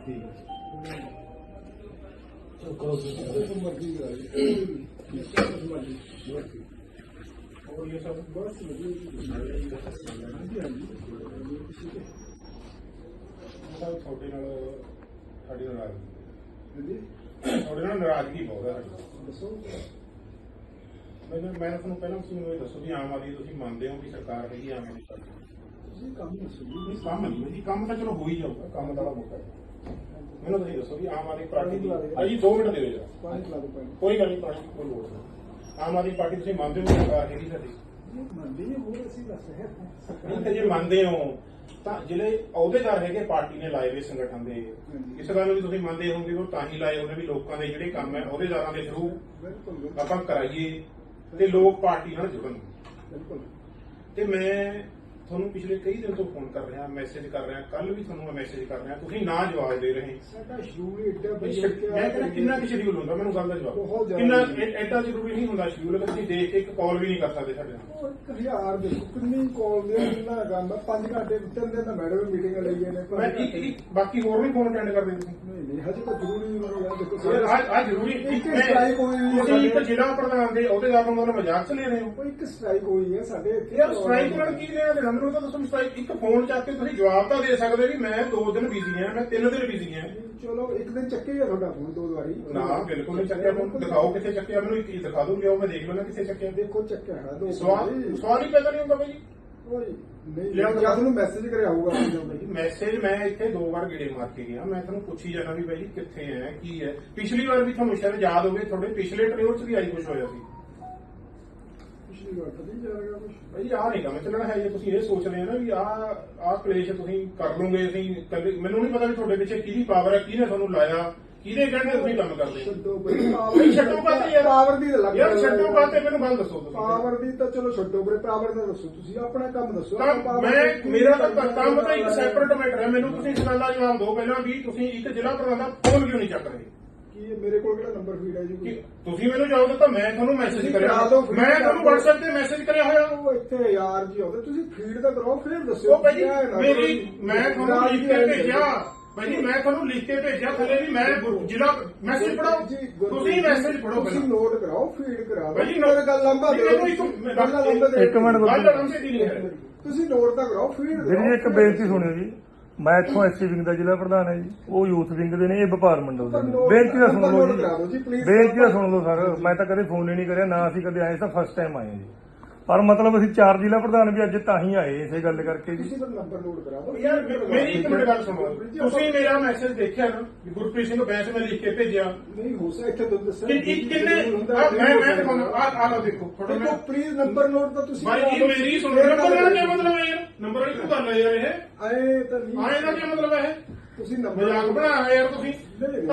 ਠੀਕ ਹੈ ਕਰਾਈ ਮਰਜ਼ੀ ਹੋਰ ਇਹ ਸਭ ਬਸ ਵਧੀਆ ਹਾਂਜੀ ਹਾਂਜੀ ਸਭ ਤੁਹਾਡੇ ਨਾਲ ਸਾਡੀ ਨਾਰਾਜ਼ਗੀ ਹਾਂਜੀ ਤੁਹਾਡੇ ਨਾਲ ਨਾਰਾਜ਼ਗੀ ਬਹੁਤ ਹੈ। ਸਾਡੀ ਦੱਸੋ ਮੈਨੂੰ ਮੈਂ ਤੁਹਾਨੂੰ ਪਹਿਲਾਂ ਤੁਸੀਂ ਮੈਨੂੰ ਇਹ ਦੱਸੋ ਵੀ ਆਮ ਆਦਮੀ ਤੁਸੀਂ ਮੰਨਦੇ ਹੋ ਕਿ ਸਰਕਾਰ ਹੈਗੀ ਆਮ ਆਦਮੀ ਪਾਰਟੀ ਤੁਸੀਂ ਕੰਮ ਦੱਸੋ ਜੀ ਨਹੀਂ ਕੰਮ ਨਹੀਂ ਜੀ ਕੰਮ ਤਾਂ ਚਲੋ ਹੋ ਹੀ ਜਾਊਗਾ। ਕੰਮ ਤਾਂ ਮੋਟਾ ਹੈ। ਮੈਨੂੰ ਤੁਸੀਂ ਦੱਸੋ ਵੀ ਆਮ ਆਦਮੀ ਪਾਰਟੀ ਦੀ ਅਜੀ 2 ਮਿੰਟ ਦਿਓ ਜਰਾ। ਪਾਣੀ ਖਿਲਾ ਦਿਓ ਪਾਣੀ ਕੋਈ ਗੱਲ ਨਹੀਂ ਪਾਣੀ ਦੀ ਕੋਈ ਲੋੜ ਨਹੀਂ। ਆਮ ਆਦਮੀ ਪਾਰਟੀ ਤੁਸੀਂ ਮੰਨਦੇ ਹੋ ਕਿ ਸਰਕਾਰ ਹੈਗੀ ਸਾਡੀ? ਮੰਨਦੇ ਹੀ ਹੋਰ ਅਸੀਂ ਦੱਸ ਰਹੇ ਹਾਂ। ਨਹੀਂ ਤੇ ਜੇ ਮੰਨਦੇ ਹੋ ਤਾਂ ਜਿਹੜੇ ਅਹੁਦੇਦਾਰ ਹੈਗੇ ਪਾਰਟੀ ਨੇ ਲਾਏ ਹੋਏ ਸੰਗਠਨ ਦੇ। ਇਸ ਗੱਲ ਨੂੰ ਵੀ ਤੁਸੀਂ ਮੰਨਦੇ ਹੋਗੇ ਉਹ ਤਾਂ ਹੀ ਲਾਏ ਹੋਣੇ ਵੀ ਲੋਕਾਂ ਦੇ ਜਿਹੜੇ ਕੰਮ ਹੈ ਅਹੁਦੇਦਾਰਾਂ ਦੇ ਥਰੂ ਆਪਾਂ ਕਰਾਈਏ ਤੇ ਲੋਕ ਪਾਰਟੀ ਨਾਲ ਜੁੜਨ। ਬਿਲਕੁਲ। ਤੇ ਮੈਂ ਤੁਹਾਨੂੰ ਪਿਛਲੇ ਕਈ ਦਿਨ ਤੋਂ ਫੋਨ ਕਰ ਰਿਹਾ ਮੈਸੇਜ ਕਰ ਰਿਹਾ ਕੱਲ ਵੀ ਤੁਹਾਨੂੰ ਮੈਂ ਮੈਸੇਜ ਕਰ ਰਿਹਾ ਤੁਸੀਂ ਨਾ ਜਵਾਬ ਦੇ ਰਹੇ। ਸਾਡਾ ਸ਼ਡਿਊਲ ਏਡਾ ਮੈਂ ਕਹਿੰਦਾ ਕਿੰਨਾ ਕਿ ਸ਼ਡਿਊਲ ਹੁੰਦਾ ਮੈਨੂੰ ਗੱਲ ਦਾ ਜਵਾਬ ਕਿੰਨਾ ਐਡਾ ਜ਼ਰੂਰੀ ਨਹੀਂ ਹੁੰਦਾ ਸ਼ਡਿਊਲ ਅਗਰ ਤੁਸੀਂ ਦੇਖ ਕੇ ਇੱਕ ਕਾਲ ਵੀ ਨਹੀਂ ਕਰ ਸਕਦੇ ਸਾਡੇ ਨਾਲ। ਉਹ ਇੱਕ ਹਜ਼ਾਰ ਦੇਖੋ ਕਿੰਨੀ ਕਾਲ ਦੇ ਕਿੰਨਾ ਕੰਮ ਹੈ 5 ਘੰਟੇ ਤਿੰਨ ਦਿਨ ਤਾਂ ਮੈਡਮ ਮੀਟਿੰਗ ਲਈਏ ਨੇ ਮੈਂ ਇੱਕ ਇੱਕ ਬਾਕੀ ਹੋਰ ਵੀ ਫੋਨ ਅਟੈਂਡ ਕਰਦੇ ਤੁਸੀਂ। ਨਹੀਂ ਨਹੀਂ ਹਜੇ ਤਾਂ ਜ਼ਰੂਰੀ ਜ਼ਰੂਰੀ ਹੈ ਦੇਖੋ ਅੱਜ ਅੱਜ ਜ਼ਰੂਰੀ ਇੱਕ ਸਟ੍ਰਾਈਕ ਹੋਈ ਤੁਸੀਂ ਇੱਕ। ਜ਼ਿਲ੍ਹਾ ਪ੍ਰਧਾਨ ਦੇ ਅਹੁਦੇਦਾਰ ਨੂੰ ਮਜ਼ਾਕ ਚ ਲੈ ਰਹੇ ਹੋ। ਕੋਈ ਇੱਕ ਸਟ੍ਰਾਈਕ ਹੋਈ ਹੈ ਸਾਡੇ ਇੱਥੇ ਯਾਰ ਸਟ੍ਰਾਈਕ ਨਾਲ ਕੀ ਲੈਣਾ ਦੇਣਾ? ਮੈਨੂੰ ਤਾਂ ਦੱਸੋ ਸਟ੍ਰਾਈਕ ਇੱਕ ਫੋਨ ਚੱਕ ਕੇ ਤੁਸੀਂ ਜਵਾਬ ਤਾਂ ਦੇ ਸਕਦੇ ਵੀ ਮੈਂ 2 ਦਿਨ ਬਿਜ਼ੀ ਹਾਂ ਮੈਂ 3 ਦਿਨ ਬਿਜ਼ੀ ਹਾਂ। ਚਲੋ ਇੱਕ ਦਿਨ ਚੱਕੇ ਗਿਆ ਤੁਹਾਡਾ ਫੋਨ ਦੋ ਵਾਰੀ। ਨਾ ਬਿਲਕੁਲ ਨਹੀਂ ਚੱਕਿਆ ਫੋਨ ਦਿਖਾਓ ਕਿੱਥੇ ਚੱਕਿਆ ਮੈਨੂੰ ਇੱਕ ਦਿਖਾ ਦਿਓ ਲਿਆਓ ਮੈਂ ਦੇਖ ਲੈਣਾ ਕਿੱਥੇ ਚੱਕਿਆ। ਦੇਖੋ ਚੱਕਿਆ ਹੈ ਦੋ ਸਵਾਲ ਸਵਾਲ ਹੀ ਪੈਦਾ ਨਹੀਂ ਹੁੰਦਾ ਬਾਈ ਕੋਈ ਨਹੀਂ ਲਿਆਓ ਜਾਂ ਤੁਹਾਨੂੰ ਮੈਸੇਜ ਕਰਿਆ ਹੋਊਗਾ ਜੀ ਮੈਸੇਜ ਮੈਂ ਇੱਥੇ ਦੋ ਵਾਰ ਗੇੜੇ ਮਾਰ ਕੇ ਗਿਆ। ਮੈਂ ਤੁਹਾਨੂੰ ਪੁੱਛੀ ਜਾਣਾ ਵੀ ਬਾਈ ਕਿੱਥੇ ਹੈ ਕੀ ਹੈ। ਪਿਛਲੀ ਵਾਰ ਵੀ ਤੁਹਾਨੂੰ ਸ਼ਾਇਦ ਯਾਦ ਹੋਵੇ ਤੁਹਾਡੇ ਪਿਛਲੇ ਟ੍ਰਿਪ 'ਚ ਵੀ ਆਈ ਕੁਝ ਹੋਇਆ ਸੀ ਪਿਛਲੀ ਵਾਰ ਤਾਂ ਨਹੀਂ ਜਾ ਰਿਹਾ ਕੁਝ ਭਾਈ ਆਹ ਨਹੀਂ ਕੰਮ ਚੱਲਣਾ ਹੈ ਜੇ ਤੁਸੀਂ ਇਹ ਸੋਚ ਰਹੇ ਹੋ ਨਾ ਵੀ ਆਹ ਆਹ ਕਲੇਸ਼ ਤੁਸੀਂ ਕਰ ਲਓਗੇ ਅਸੀਂ ਕਦੇ ਮੈਨੂੰ ਨਹੀਂ ਪਤਾ ਵੀ ਤੁਹਾਡੇ ਪਿੱਛੇ ਕਿਹਦੀ ਪਾਵਰ ਹੈ ਕਿਹਨੇ ਤੁਹਾਨੂੰ ਲਾਇਆ ਕਿਹਦੇ ਕਹਿੰਦੇ ਤੁਸੀਂ ਕੰਮ ਕਰਦੇ ਹੋ? ਛੱਡੋ ਬਈ ਛੱਡੋ ਯਾਰ। ਪਾਵਰ ਦੀ ਤਾਂ ਲੱਗ ਯਾਰ ਛੱਡੋ ਕਾਹਤੇ ਮੈਨੂੰ ਗੱਲ ਦੱਸੋ ਤੁਸੀਂ। ਪਾਵਰ ਦੀ ਤਾਂ ਚਲੋ ਛੱਡੋ ਬਰੇ ਪਾਵਰ ਦਾ ਦੱਸੋ ਤੁਸੀਂ। ਆਪਣਾ ਕੰਮ ਦੱਸੋ ਤਾਂ ਆਪਾਂ power ਮੈਂ ਦੀ- ਮੇਰਾ ਤਾਂ ਕੰਮ ਤਾਂ ਇੱਕ ਸੈਪਰੇਟ ਮੈਟਰ ਹੈ। ਮੈਨੂੰ ਤੁਸੀਂ ਇਸ ਗੱਲ ਦਾ ਜਵਾਬ ਦਿਓ ਪਹਿਲਾਂ ਵੀ ਤੁਸੀਂ ਇੱਕ ਜ਼ਿਲ੍ਹਾ ਪ੍ਰਧਾਨ ਦਾ ਫੋਨ ਕਿਉਂ ਨਹੀਂ ਚੱਕ ਰਹੇ ਕੀ ਇਹ ਮੇਰੇ ਕੋਲ ਕਿਹੜਾ ਨੰਬਰ ਫੀਡ ਹੈ ਜੀ ਕਿ ਕੋਈ? ਤੁਸੀਂ ਮੈਨੂੰ ਜਵਾਬ ਦਿੱਤਾ ਮੈਂ ਤੁਹਾਨੂੰ ਮੈਸੇਜ ਤੁਸੀਂ ਕਰਿਆ। ਕਰਾ ਦਿਓ, free ਮੈਂ ਕਰ ਤੁਹਾਨੂੰ ਦਿਓ। WhatsApp ਤੇ ਮੈਸੇਜ ਕਰਿਆ ਹੋਇਆ। ਉਹ ਇੱਥੇ ਯਾਰ ਜੀ ਆਉਂਦੇ ਤੁਸੀਂ ਫੀਡ ਤਾਂ ਕਰੋ ਫਿਰ ਦੱਸਿਓ ਉਹ ਭਾਈ ਜੀ, ਕੀ ਹੈ ਨਾ ਮੇਰੀ ਕਰੋ। ਮੈਂ ਤੁਹਾਨੂੰ ਲਿਖ ਕੇ ਭੇਜਿਆ। ਭਾਈ ਜੀ ਮੈਂ ਤੁਹਾਨੂੰ ਲਿਖ ਕੇ ਭੇਜਿਆ ਥੱਲੇ ਵੀ ਮੈਂ ਗੁਰੂ- ਜ਼ਿਲ੍ਹਾ ਮੈਸੇਜ ਪੜਾਓ ਜੀ, ਗੁਰਪ੍ਰੀਤ ਤੁਸੀਂ ਜੀ, ਮੈਸੇਜ ਪੜੋ ਤੁਸੀਂ ਪਹਿਲਾਂ। ਨੋਟ ਕਰਾਓ ਫੀਡ ਕਰਾ ਭਾਈ ਜੀ, ਮੇਰੇ ਗੱਲ ਲੰਬਾ ਮੈਨੂੰ ਇੱਕ- ਗੱਲਾਂ ਲੰਬਾ ਦਿਓ। ਇੱਕ ਮਿੰਟ ਗੱਲ ਆਰਾਮ ਸੇ ਦੀ ਨਹੀਂ ਹੈ। ਤੁਸੀਂ ਨੋਟ ਤਾਂ ਕਰਾਓ ਫੀਡ ਵੀਰ ਜੀ ਇੱਕ ਬੇਨਤੀ ਸੁਣਿਓ ਜੀ। ਮੈਂ ਇੱਥੋਂ ਐਸਸੀ ਵਿੰਗ ਦਾ ਜ਼ਿਲ੍ਹਾ ਪ੍ਰਧਾਨ ਹੈ ਜੀ। ਉਹ ਯੂਥ ਵਿੰਗ ਦੇ ਨੇ ਇਹ ਵਪਾਰ ਮੰਡਲ ਦੇ ਨੇ। ਬੇਨਤੀ ਦਾ ਸੁਣ ਲਓ ਜੀ। ਬੇਨਤੀ ਦਾ ਸੁਣ ਲਓ ਸਰ। ਮੈਂ ਤਾਂ ਕਦੇ ਫੋਨ ਹੀ ਨਹੀਂ ਕਰਿਆ ਨਾ ਅਸੀਂ ਕਦੇ ਆਏ ਤਾਂ ਫਸਟ ਟਾਈਮ ਆਏ ਜੀ। ਪਰ ਮਤਲਬ ਅਸੀਂ ਚਾਰ ਜ਼ਿਲ੍ਹਾ ਪ੍ਰਧਾਨ ਵੀ ਅੱਜ ਤਾਂ ਹੀ ਆਏ ਇਸੇ ਗੱਲ ਕਰਕੇ ਜੀ। ਤੁਸੀਂ ਫਿਰ ਨੰਬਰ ਨੋਟ ਕਰਾ ਦਿਓ ਯਾਰ ਮੇ- ਮੇਰੀ ਇੱਕ ਮਿੰਟ ਗੱਲ ਸੁਣੋ। ਤੁਸੀਂ ਮੇਰਾ ਮੈਸੇਜ ਦੇਖਿਆ ਨਾ? ਵੀ ਗੁਰਪ੍ਰੀਤ ਸਿੰਘ ਬੈਂਸ ਮੈਂ ਲਿਖ ਕੇ ਭੇਜਿਆ। ਨਹੀਂ ਹੋ ਸਕਦਾ ਇੱਥੇ ਤੁਹਾਨੂੰ ਦੱਸਿਆ। ਕਿ ਕਿੰਨੇ ਆਹ ਮੈਂ ਮੈਂ ਦਿਖਾਉਣਾ ਆ ਆ ਲਓ ਦੇਖੋ ਦੇਖੋ ਮੈਂ ਪਲੀਜ਼ ਨੰਬਰ ਨੋਟ ਤਾਂ ਤੁਸੀਂ ਭਾਈ ਜੀ ਮੇਰੀ ਸੁਣੋ। ਨੰਬਰ ਦਾ ਕੀ ਮਤਲਬ ਹੈ ਯਾਰ? ਨੰਬਰ ਵਾਲੀ ਕੀ ਗੱਲ ਹੈ ਯਾਰ ਇਹ? ਆਏ ਤਾਂ ਨਹੀਂ। ਆਏ ਦਾ ਕੀ ਮਤਲਬ ਹੈ? ਤੁਸੀਂ ਨੰਬਰ ਮਜ਼ਾਕ ਬਣਾਇਆ ਯਾਰ ਤੁਸੀਂ।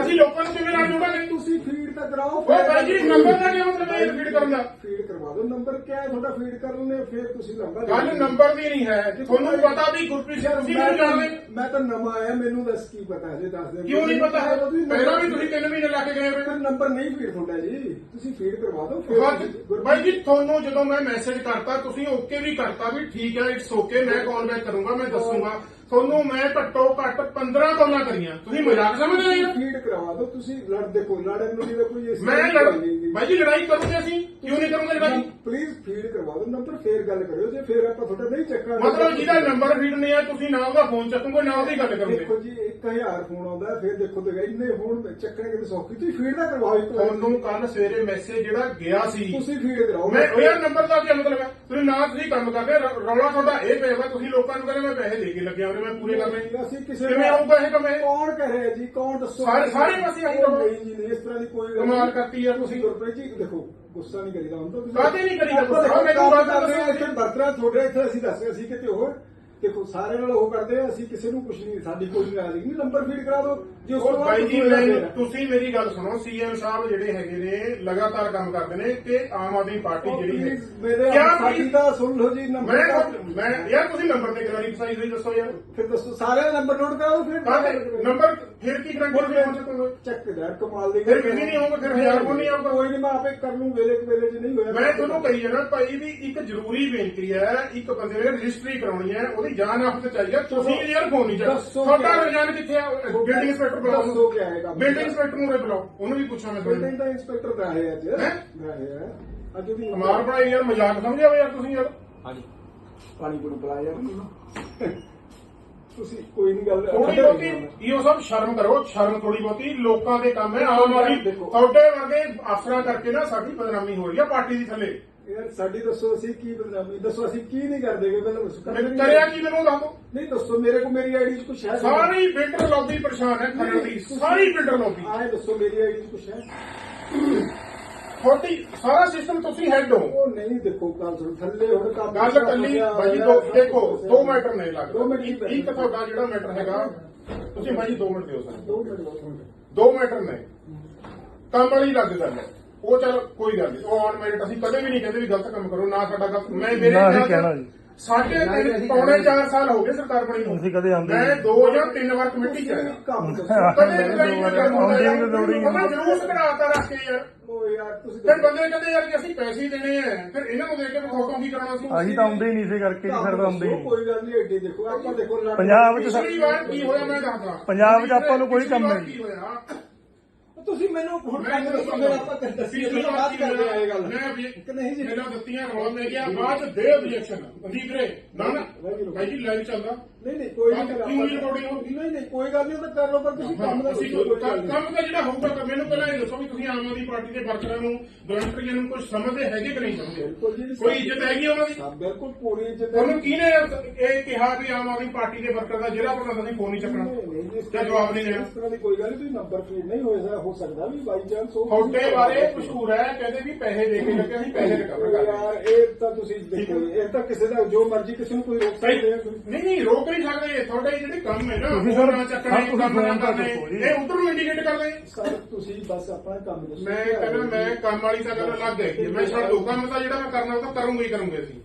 ਅਸੀਂ ਲੋਕਾਂ ਨੂੰ ਕਿਵੇਂ ਨਾਲ ਜੋੜਾਂਗੇ ਤੁਸੀਂ ਫੀਡ ਤਾਂ ਕਰਾਓ ਓਏ ਭਾਈ ਜੀ ਨੰਬਰ ਦਾ ਕੀ ਮਤਲਬ ਹੈ ਫੀਡ ਕਰਨ ਦਾ। ਫੀਡ ਕਰਵਾ ਦਿਓ। ਨੰਬਰ ਕਿਆ ਹੈ? ਤੁਹਾਡਾ ਫੀਡ ਕਰਨ ਨੇ ਫਿਰ ਤੁਸੀਂ ਨੰਬਰ ਗੱਲ ਨੰਬਰ ਦੀ ਨਹੀਂ ਹੈ। ਤੁਹਾਨੂੰ ਪਤਾ ਵੀ ਗੁਰਪ੍ਰੀਤ ਸਿੰਘ ਤੁਸੀਂ ਮੈਨੂੰ ਜਾਣਦੇ? ਮੈਂ ਤਾਂ ਨਵਾਂ ਆਇਆ ਮੈਨੂੰ ਦੱਸ ਕੀ ਪਤਾ ਹੈ ਜੇ ਦੱਸ ਦੇ ਕਿਉਂ ਨਹੀਂ ਪਤਾ? ਹੈ ਪਹਿਲਾਂ ਵੀ ਤੁਸੀਂ 3 ਮਹੀਨੇ ਲਾ ਕੇ ਗਏ ਫਿਰ ਹੋ ਨੰਬਰ ਨਹੀਂ ਫੀਡ ਤੁਹਾਡਾ ਜੀ। ਤੁਸੀਂ ਫੀਡ ਕਰਵਾ ਦਿਓ ਬਾਅਦ- ਭਾਈ ਜੀ ਤੁਹਾਨੂੰ ਜਦੋਂ ਮੈਂ ਮੈਸੇਜ ਕਰਤਾ ਤੁਸੀਂ ਓਕੇ ਵੀ ਕਰਤਾ ਵੀ ਠੀਕ ਹੈ ਇਟਸ ਓਕੇ ਮੈਂ ਕਾਲ ਬੈਕ ਕਰੂੰਗਾ ਮੈਂ ਦੱਸੂਗਾ। ਤੁਹਾਨੂੰ ਮੈਂ ਘੱਟੋ ਘੱਟ 15 ਕਾਲਾਂ ਕਰੀਆਂ। ਤੁਸੀਂ ਮਜ਼ਾਕ ਸਮਝਦੇ ਹੋ ਯਾਰ? ਫੀਡ ਕਰਵਾ ਦਿਓ ਤੁਸੀਂ ਲੜ ਦੇਖੋ ਲੜਨ ਨੂੰ ਕੋਈ ਇਸ ਮੈਂ ਲੜ- ਭਾਈ ਜੀ ਲੜਾਈ ਕਰੂਗੇ ਅਸੀਂ? ਕਿਉਂ ਨਹੀਂ ਕਰੂਗੇ ਲੜਾਈ? ਪਲੀਜ਼ ਫੀਡ ਕਰਵਾ ਦਿਓ ਨੰਬਰ ਫੇਰ ਗੱਲ ਕਰਿਓ ਜੇ ਫੇਰ ਆਪਾਂ ਤੁਹਾਡਾ ਨਹੀਂ ਚੱਕਾਂਗੇ ਮਤਲਬ ਜਿਹਦਾ ਨੰਬਰ ਫੀਡ ਨਹੀਂ ਹੈ ਤੁਸੀਂ ਨਾ ਉਹਦਾ ਫੋਨ ਚੱਕੋਗੇ ਨਾ ਉਹਦੀ ਗੱਲ ਕਰੋਗੇ। ਦੇਖੋ ਜੀ 1000 ਫੋਨ ਆਉਂਦਾ ਹੈ, ਫਿਰ ਦੇਖੋ ਤੇ ਇੰਨੇ ਫੋਨ ਚੱਕਣੇ ਕਿਤੇ ਸੌਖੀ। ਤੁਸੀਂ ਫੀਡ ਦਾ ਕਰਵਾਓ ਇੱਕ ਵਾਰ। ਤੁਹਾਨੂੰ ਕੱਲ ਸਵੇਰੇ ਮੈਸੇਜ ਜਿਹੜਾ ਗਿਆ ਸੀ। ਤੁਸੀਂ ਫੀਡ ਕਰਾਓ। ਮੈਂ ਉਹ ਯਾਰ ਨੰਬਰ ਦਾ ਕੀ ਮਤਲਬ ਹੈ? ਤੁਸੀਂ ਨਾ ਤੁਸੀਂ ਕੰਮ ਕਰਦੇ ਰ- ਰੌਲਾ ਤੁਹਾਡਾ ਇਹ ਪਿਆ ਵਾ ਤੁਸੀਂ ਲੋਕਾਂ ਨੂੰ ਕਹਿੰਦੇ ਮੈਂ ਪੈਸੇ ਦੇ ਕੇ ਲੱਗਿਆ। ਉਹਨੇ ਮੈਂ ਪੂਰੇ ਕਰਨੇ ਅਸੀਂ ਕਿਸੇ ਕਿਵੇਂ ਆਊਗਾ ਇਹ ਕੰਮ? ਕੌਣ ਕਹਿ ਰਿਹਾ ਜੀ ਕੌਣ ਦੱਸੋ ਸਾਰੇ- ਸਾਰੇ ਪਾਸੇ ਉਹ ਰੌਲਾ। ਨਹੀਂ ਜੀ ਨਹੀਂ ਇਸ ਤਰ੍ਹਾਂ ਦੀ ਕੋਈ ਕਮਾਲ। ਕਰਤੀ ਯਾਰ ਤੁਸੀਂ ਗੁਰਪ੍ਰੀਤ ਜੀ ਦੇਖੋ ਗੁੱਸਾ ਨਹੀਂ ਕਰੀਦਾ ਹੁਣ ਤਾਂ ਨਹੀਂ ਕਰੀਦਾ ਗੁੱਸਾ? ਮੈਨੂੰ ਗੱਲ ਦੱਸੋ। ਇੱਥੇ ਬਰਤਰਾ ਤੁਹਾਡੇ ਇੱਥੇ ਅਸੀਂ ਦੱਸਦੇ ਅਸੀਂ ਕਿਤੇ ਹੋਰ ਦੇਖੋ ਸਾਰੇ ਨਾਲ ਉਹ ਕਰਦੇ ਆ ਅਸੀਂ ਕਿਸੇ ਨੂੰ ਕੁਝ ਨਹੀਂ ਸਾਡੀ ਕੋਈ ਨਾਰਾਜ਼ਗੀ ਨਹੀਂ। ਨੰਬਰ ਫੀਡ ਕਰਾ ਦਿਓ ਜੇ ਉਸ ਤੋਂ ਬਾਅਦ ਜੀ ਤੁਸੀਂ ਫੇਰ- ਮੇਰੀ ਗੱਲ ਸੁਣੋ ਸੀਐਮ ਸਾਹਿਬ ਜਿਹੜੇ ਹੈਗੇ ਨੇ ਲਗਾਤਾਰ ਕੰਮ ਕਰਦੇ ਨੇ ਕਿ ਆਮ ਆਦਮੀ ਪਾਰਟੀ ਜਿਹੜੀ ਹੈ। ਮੇਰੇ ਕਿਆ ਸਾਡੀ? ਦਾ ਸੁਣ ਲਓ ਜੀ ਨੰਬਰ ਮੈਂ ਮੈਂ ਯਾਰ ਤੁਸੀਂ ਨੰਬਰ ਤੇ ਕਰਾਰੀ ਫਸਾਈ ਹੋਈ ਦੱਸੋ ਯਾਰ। ਫਿਰ ਦੱਸੋ ਸਾਰੇ ਨੰਬਰ ਨੋਟ ਕਰਾਓ ਫਿਰ ਕਾਹਦੇ ਨੰਬਰ ਫਿਰ ਕੀ ਕਰਾਂਗੇ ਤੁਸੀਂ ਪਹੁੰਚ ਸਕੋਗੇ ਚੱਕ। ਕਮਾਲ ਦੀ ਫਿਰ ਬਿਜ਼ੀ ਨਹੀਂ ਹੋਊਗਾ, ਫਿਰ ਹਜ਼ਾਰ ਕੋਲ ਨਹੀਂ ਆਊਗਾ। ਕੋਈ ਨਹੀਂ ਮੈਂ ਆਪੇ ਕਰ ਲੂੰ ਵੇਲੇ ਕੁ ਵੇਲੇ ਚ ਨਹੀਂ ਹੋਇਆ। ਮੈਂ ਤੁਹਾਨੂੰ ਕਹੀ ਜਾਣਾ ਭਾਈ ਵੀ ਇੱਕ ਜ਼ਰੂਰੀ ਬੇਨਤੀ ਹੈ ਇੱਕ ਬੰਦੇ ਨੇ ਰਜਿਸਟਰੀ ਕਰਾਉਣੀ ਹੈ ਉਹਦੇ ਤੁਹਾਡੀ ਜਾਨ ਆਫਤ ਚਾਹੀਏ ਤੁਸੀਂ ਯਾਰ ਫੋਨ ਨਹੀਂ ਚੱਕ ਦੱਸੋ ਤੁਹਾਡਾ ਕਿਆ? ਰਜਾਨ ਕਿੱਥੇ ਆ? ਬਿਲਡਿੰਗ ਇੰਸਪੈਕਟਰ ਬੁਲਾਓ। ਦੱਸੋ ਕਿਆ ਹੈ ਕੰਮ? ਬਿਲਡਿੰਗ ਇੰਸਪੈਕਟਰ ਨੂੰ ਉਰੇ ਬੁਲਾਓ। ਉਹਨੂੰ ਵੀ ਪੁੱਛਾਂ ਮੈਂ ਤੁਹਾਨੂੰ। ਬਿਲਡਿੰਗ ਦਾ ਇੰਸਪੈਕਟਰ ਦਾ ਹੈ ਅੱਜ। ਹੈਂ? ਦਾ ਹੈ ਅੱਜ ਉਹਦੀ ਕਮਾਲ ਬਣਾਈ ਯਾਰ ਮਜ਼ਾਕ ਸਮਝਿਆ ਹੋਇਆ ਯਾਰ ਤੁਸੀਂ ਯਾਰ। ਹਾਂਜੀ। ਪਾਣੀ ਪੁਣੀ ਪਿਲਾ ਯਾਰ ਮੈਨੂੰ। ਤੁਸੀਂ ਕੋਈ ਨਹੀਂ ਗੱਲ ਥੋੜੀ ਬਹੁਤੀ ਇਹੋ ਸਭ ਸ਼ਰਮ ਕਰੋ। ਸ਼ਰਮ ਥੋੜੀ ਬਹੁਤੀ ਲੋਕਾਂ ਦੇ ਕੰਮ ਹੈ। ਆਮ ਆਦਮੀ ਦੇਖੋ। ਤੁਹਾਡੇ ਵਰਗੇ ਅਫਸਰਾਂ ਕਰਕੇ ਨਾ ਸਾਡੀ ਬਦਨਾਮੀ ਹੋ ਰਹੀ ਹੈ ਪਾਰਟੀ ਦੀ ਥੱਲੇ। ਯਾਰ ਸਾਡੀ ਦੱਸੋ ਅਸੀਂ ਕੀ ਬਦਨਾਮੀ ਦੱਸੋ ਅਸੀਂ ਕੀ ਨਹੀਂ ਕਰਦੇਗੇ ਪਹਿਲਾਂ ਦੱਸੋ ਕਰਦੇ ਮੈਂ। ਕਰਿਆ ਕੀ ਮੈਨੂੰ ਦੱਸ ਨਹੀਂ ਦੱਸੋ ਮੇਰੇ ਕੋਲ ਮੇਰੀ ਆਈਡੀ 'ਚ ਕੁਛ ਹੈ ਸਾਰੀ ਬਿਲਡਰ ਲੌਬੀ ਪਰੇਸ਼ਾਨ ਹੈ ਖਰੜ ਦੀ। ਸਾਰੀ ਬਿਲਡਰ ਲੌਬੀ। ਆਏ ਦੱਸੋ ਮੇਰੀ ਆਈਡੀ 'ਚ ਕੁਛ ਹੈ? ਤੁਹਾਡੀ ਸਾਰਾ ਸਿਸਟਮ ਤੁਸੀਂ ਹੈਡ ਹੋ। ਉਹ ਨਹੀਂ ਦੇਖੋ ਗੱਲ ਸੁਣ ਥੱਲੇ ਹੁਣ ਕੰਮ ਗੱਲ ਕੱਲੀ ਭਾਜੀ ਦੋ ਦੇਖੋ ਦੋ ਮੈਟਰ ਨੇ ਲੱਗ ਦੋ ਮਿੰਟ ਹੀ ਇੱਕ ਇੱਕ ਤੁਹਾਡਾ ਜਿਹੜਾ ਮੈਟਰ ਹੈਗਾ ਤੁਸੀਂ ਭਾਜੀ ਦੋ ਮਿੰਟ ਦਿਓ ਸਾਨੂੰ। ਦੋ ਮਿੰਟ ਦੋ ਮਿੰਟ। ਦੋ ਮੈਟਰ ਨੇ। ਕੰਮ ਵਾਲੀ ਲੱਗ ਗੱਲ ਹੈ ਉਹ ਚਲ ਕੋਈ ਗੱਲ ਨਹੀਂ ਉਹ ਔਨ ਮੈਰਿਟ ਅਸੀਂ ਕਦੇ ਵੀ ਨਹੀਂ ਕਹਿੰਦੇ ਵੀ ਗਲਤ ਕੰਮ ਕਰੋ ਨਾ ਸਾਡਾ ਗਲਤ ਮੈਂ ਮੇਰੇ ਨਾ ਅਸੀਂ ਕਹਿਣਾ ਜੀ। ਸਾਢੇ ਤਿੰਨ ਪੌਣੇ 4 ਸਾਲ ਹੋ ਗਏ ਸਰਕਾਰ ਬਣੀ ਨੂੰ। ਅਸੀਂ ਕਦੇ ਆਉਂਦੇ ਮੈਂ। ਦੋ ਜਾਂ ਤਿੰਨ ਵਾਰ ਕਮੇਟੀ ਚ ਆਇਆ। ਕਦੇ ਮੈਂ ਆਉਂਦੇ ਵੀ ਨਹੀਂ। ਉਹਨਾਂ ਜਲੂਸ ਕਢਾਤਾ ਰੱਖ ਕੇ ਯਾਰ। ਉਹ ਯਾਰ ਤੁਸੀਂ ਫਿਰ ਬੰਦੇ ਕਹਿੰਦੇ ਯਾਰ ਕਿ ਅਸੀਂ ਪੈਸੇ ਹੀ ਦੇਣੇ ਆ। ਫਿਰ ਇਹਨਾਂ ਨੂੰ ਦੇ ਕੇ ਫੋਟੋ ਕੀ ਕਰਨਾ ਸੀ? ਅਸੀਂ ਤਾਂ ਆਉਂਦੇ ਹੀ ਨਹੀਂ ਇਸੇ ਕਰਕੇ ਜੀ ਫਿਰ ਤਾਂ ਆਉਂਦੇ ਹੀ ਕੋਈ ਗੱਲ ਨਹੀਂ ਐਡੀ ਦੇਖੋ ਆਪਾਂ ਦੇਖੋ ਪੰਜਾਬ 'ਚ ਪਿਛਲੀ ਵਾਰ ਕੀ ਹੋਇਆ ਮੈਂ ਦੱਸਦਾ। ਪੰਜਾਬ 'ਚ ਆਪਾਂ ਨੂੰ ਕੋਈ ਕੰਮ ਨਹੀਂ। ਤੁਸੀਂ ਮੈਨੂੰ ਹੁਣ ਕੰਮ ਦੱਸੋ ਫਿਰ ਆਪਾਂ ਕਰ ਦੱਸੀ ਵਾਰ ਬਾਤ ਕੀ ਕਰਦੇ ਆਏ ਹੋਇਆ ਗੱਲ? ਮੈਂ ਵੀ ਕਿ ਨਹੀਂ ਜੀ। ਪਹਿਲਾਂ ਦਿੱਤੀਆਂ ਰੌਲਾ ਮੈਂ ਗਿਆ ਬਾਅਦ ਦੇ ਆਬਜੈਕਸ਼ਨ ਅਦੀਪ ਰੇ ਨਾ ਨਾ। ਭਾਈ ਜੀ ਲਾਈਵ ਚੱਲਦਾ। ਨਹੀਂ ਨਹੀਂ ਕੋਈ ਨਹੀਂ ਬਾਤ ਕਿਉਂ ਨਹੀਂ recording ਹੋਊਗੀ? ਨਹੀਂ ਨਹੀਂ ਕੋਈ ਗੱਲ ਨਹੀਂ ਉਹ ਤਾਂ ਕਰ ਲਓ ਪਰ ਤੁਸੀਂ ਕੰਮ ਦਾ ਅਸੀਂ ਦੱਸੋ ਕੋਈ ਗੱਲ ਕੰਮ ਨਹੀਂ। ਕੰਮ ਤਾਂ ਜਿਹੜਾ ਹੋਊਗਾ ਤਾਂ ਮੈਨੂੰ ਪਹਿਲਾਂ ਇਹ ਦੱਸੋ ਵੀ ਤੁਸੀਂ ਆਮ ਆਦਮੀ ਪਾਰਟੀ ਦੇ ਵਰਕਰਾਂ ਨੂੰ ਵਲੰਟੀਅਰਾਂ ਨੂੰ ਕੁਝ ਸਮਝਦੇ ਹੈਗੇ ਕਿ ਨਹੀਂ ਬਿਲਕੁਲ ਜੀ, ਸਮਝਦੇ ਕੋਈ ਇੱਜ਼ਤ ਹੈਗੀ ਉਹਨਾਂ ਦੀ ਹਾਂ, ਬਿਲਕੁਲ ਪੂਰੀ ਇੱਜ਼ਤ ਹੈ। ਉਹਨੂੰ ਕਿਹਨੇ ਇਹ ਕਿਹਾ ਵੀ ਆਮ ਆਦਮੀ ਪਾਰਟੀ ਦੇ ਵਰਕਰ ਦਾ ਜਿਹੜਾ ਪ੍ਰਧਾਨ ਅਸੀਂ ਫੋਨ ਨਹੀਂ ਚੱਕਣਾ ਨਹੀਂ, ਨਹੀਂ ਜੀ, ਇਸ ਜਾਂ ਜਵਾਬ ਨਹੀਂ ਦੇਣਾ ਇਸ ਤਰ੍ਹਾਂ ਦੀ ਕੋਈ ਗੱਲ ਨਹੀਂ ਤੁਸੀਂ ਨੰਬਰ ਫੀਡ ਨਹੀਂ ਹੋਇਆ ਹੋ ਸਕਦਾ ਵੀ ਬਾਈ ਚਾਂਸ ਹੋ ਤੁਹਾਡੇ ਬਾਰੇ ਮਸ਼ਹੂਰ ਹੈ ਕਹਿੰਦੇ ਵੀ ਪੈਸੇ ਦੇ ਕੇ ਲੱਗੇ ਅਸੀਂ ਪੈਸੇ ਰਿਕਵਰ ਕਰਦੇ ਹਾਂ। ਯਾਰ ਇਹ ਤਾਂ ਤੁਸੀਂ ਦੇਖੋ ਇਹ ਤਾਂ ਕਿਸੇ ਦਾ ਜੋ ਮਰਜ਼ੀ ਕਿਸੇ ਨੂੰ ਕੋਈ ਰੋਕ ਸਕਦੇ ਆ ਨਹੀਂ ਨਹੀਂ ਰੋਕ ਨਹੀਂ ਸਕਦੇ ਤੁਹਾਡੇ ਜਿਹੜੇ ਕੰਮ ਹੈ ਨਾ ਤੁਸੀਂ ਸਰ- ਚੱਕਣੇ ਕੰਮ ਨਾ ਕਰਨੇ। ਜੀ। ਇਹ ਉਧਰ ਨੂੰ ਇੰਡੀਕੇਟ ਕਰਦੇ ਸਰ ਤੁਸੀਂ ਬਸ ਆਪਣਾ ਕੰਮ ਦੱਸੋ। ਮੈਂ ਕਹਿੰਦਾ ਮੈਂ ਕੰਮ ਵਾਲੀ ਤਾਂ ਗੱਲ ਅਲੱਗ ਹੈ। ਕਿ ਮੈਂ ਛੱਡ ਦੋ ਕੰਮ ਤਾਂ ਜਿਹੜਾ ਮੈਂ ਕਰਨਾ ਉਹ ਤਾਂ ਕਰੂੰਗਾ ਹੀ ਕਰੂੰਗੇ ਅਸੀਂ।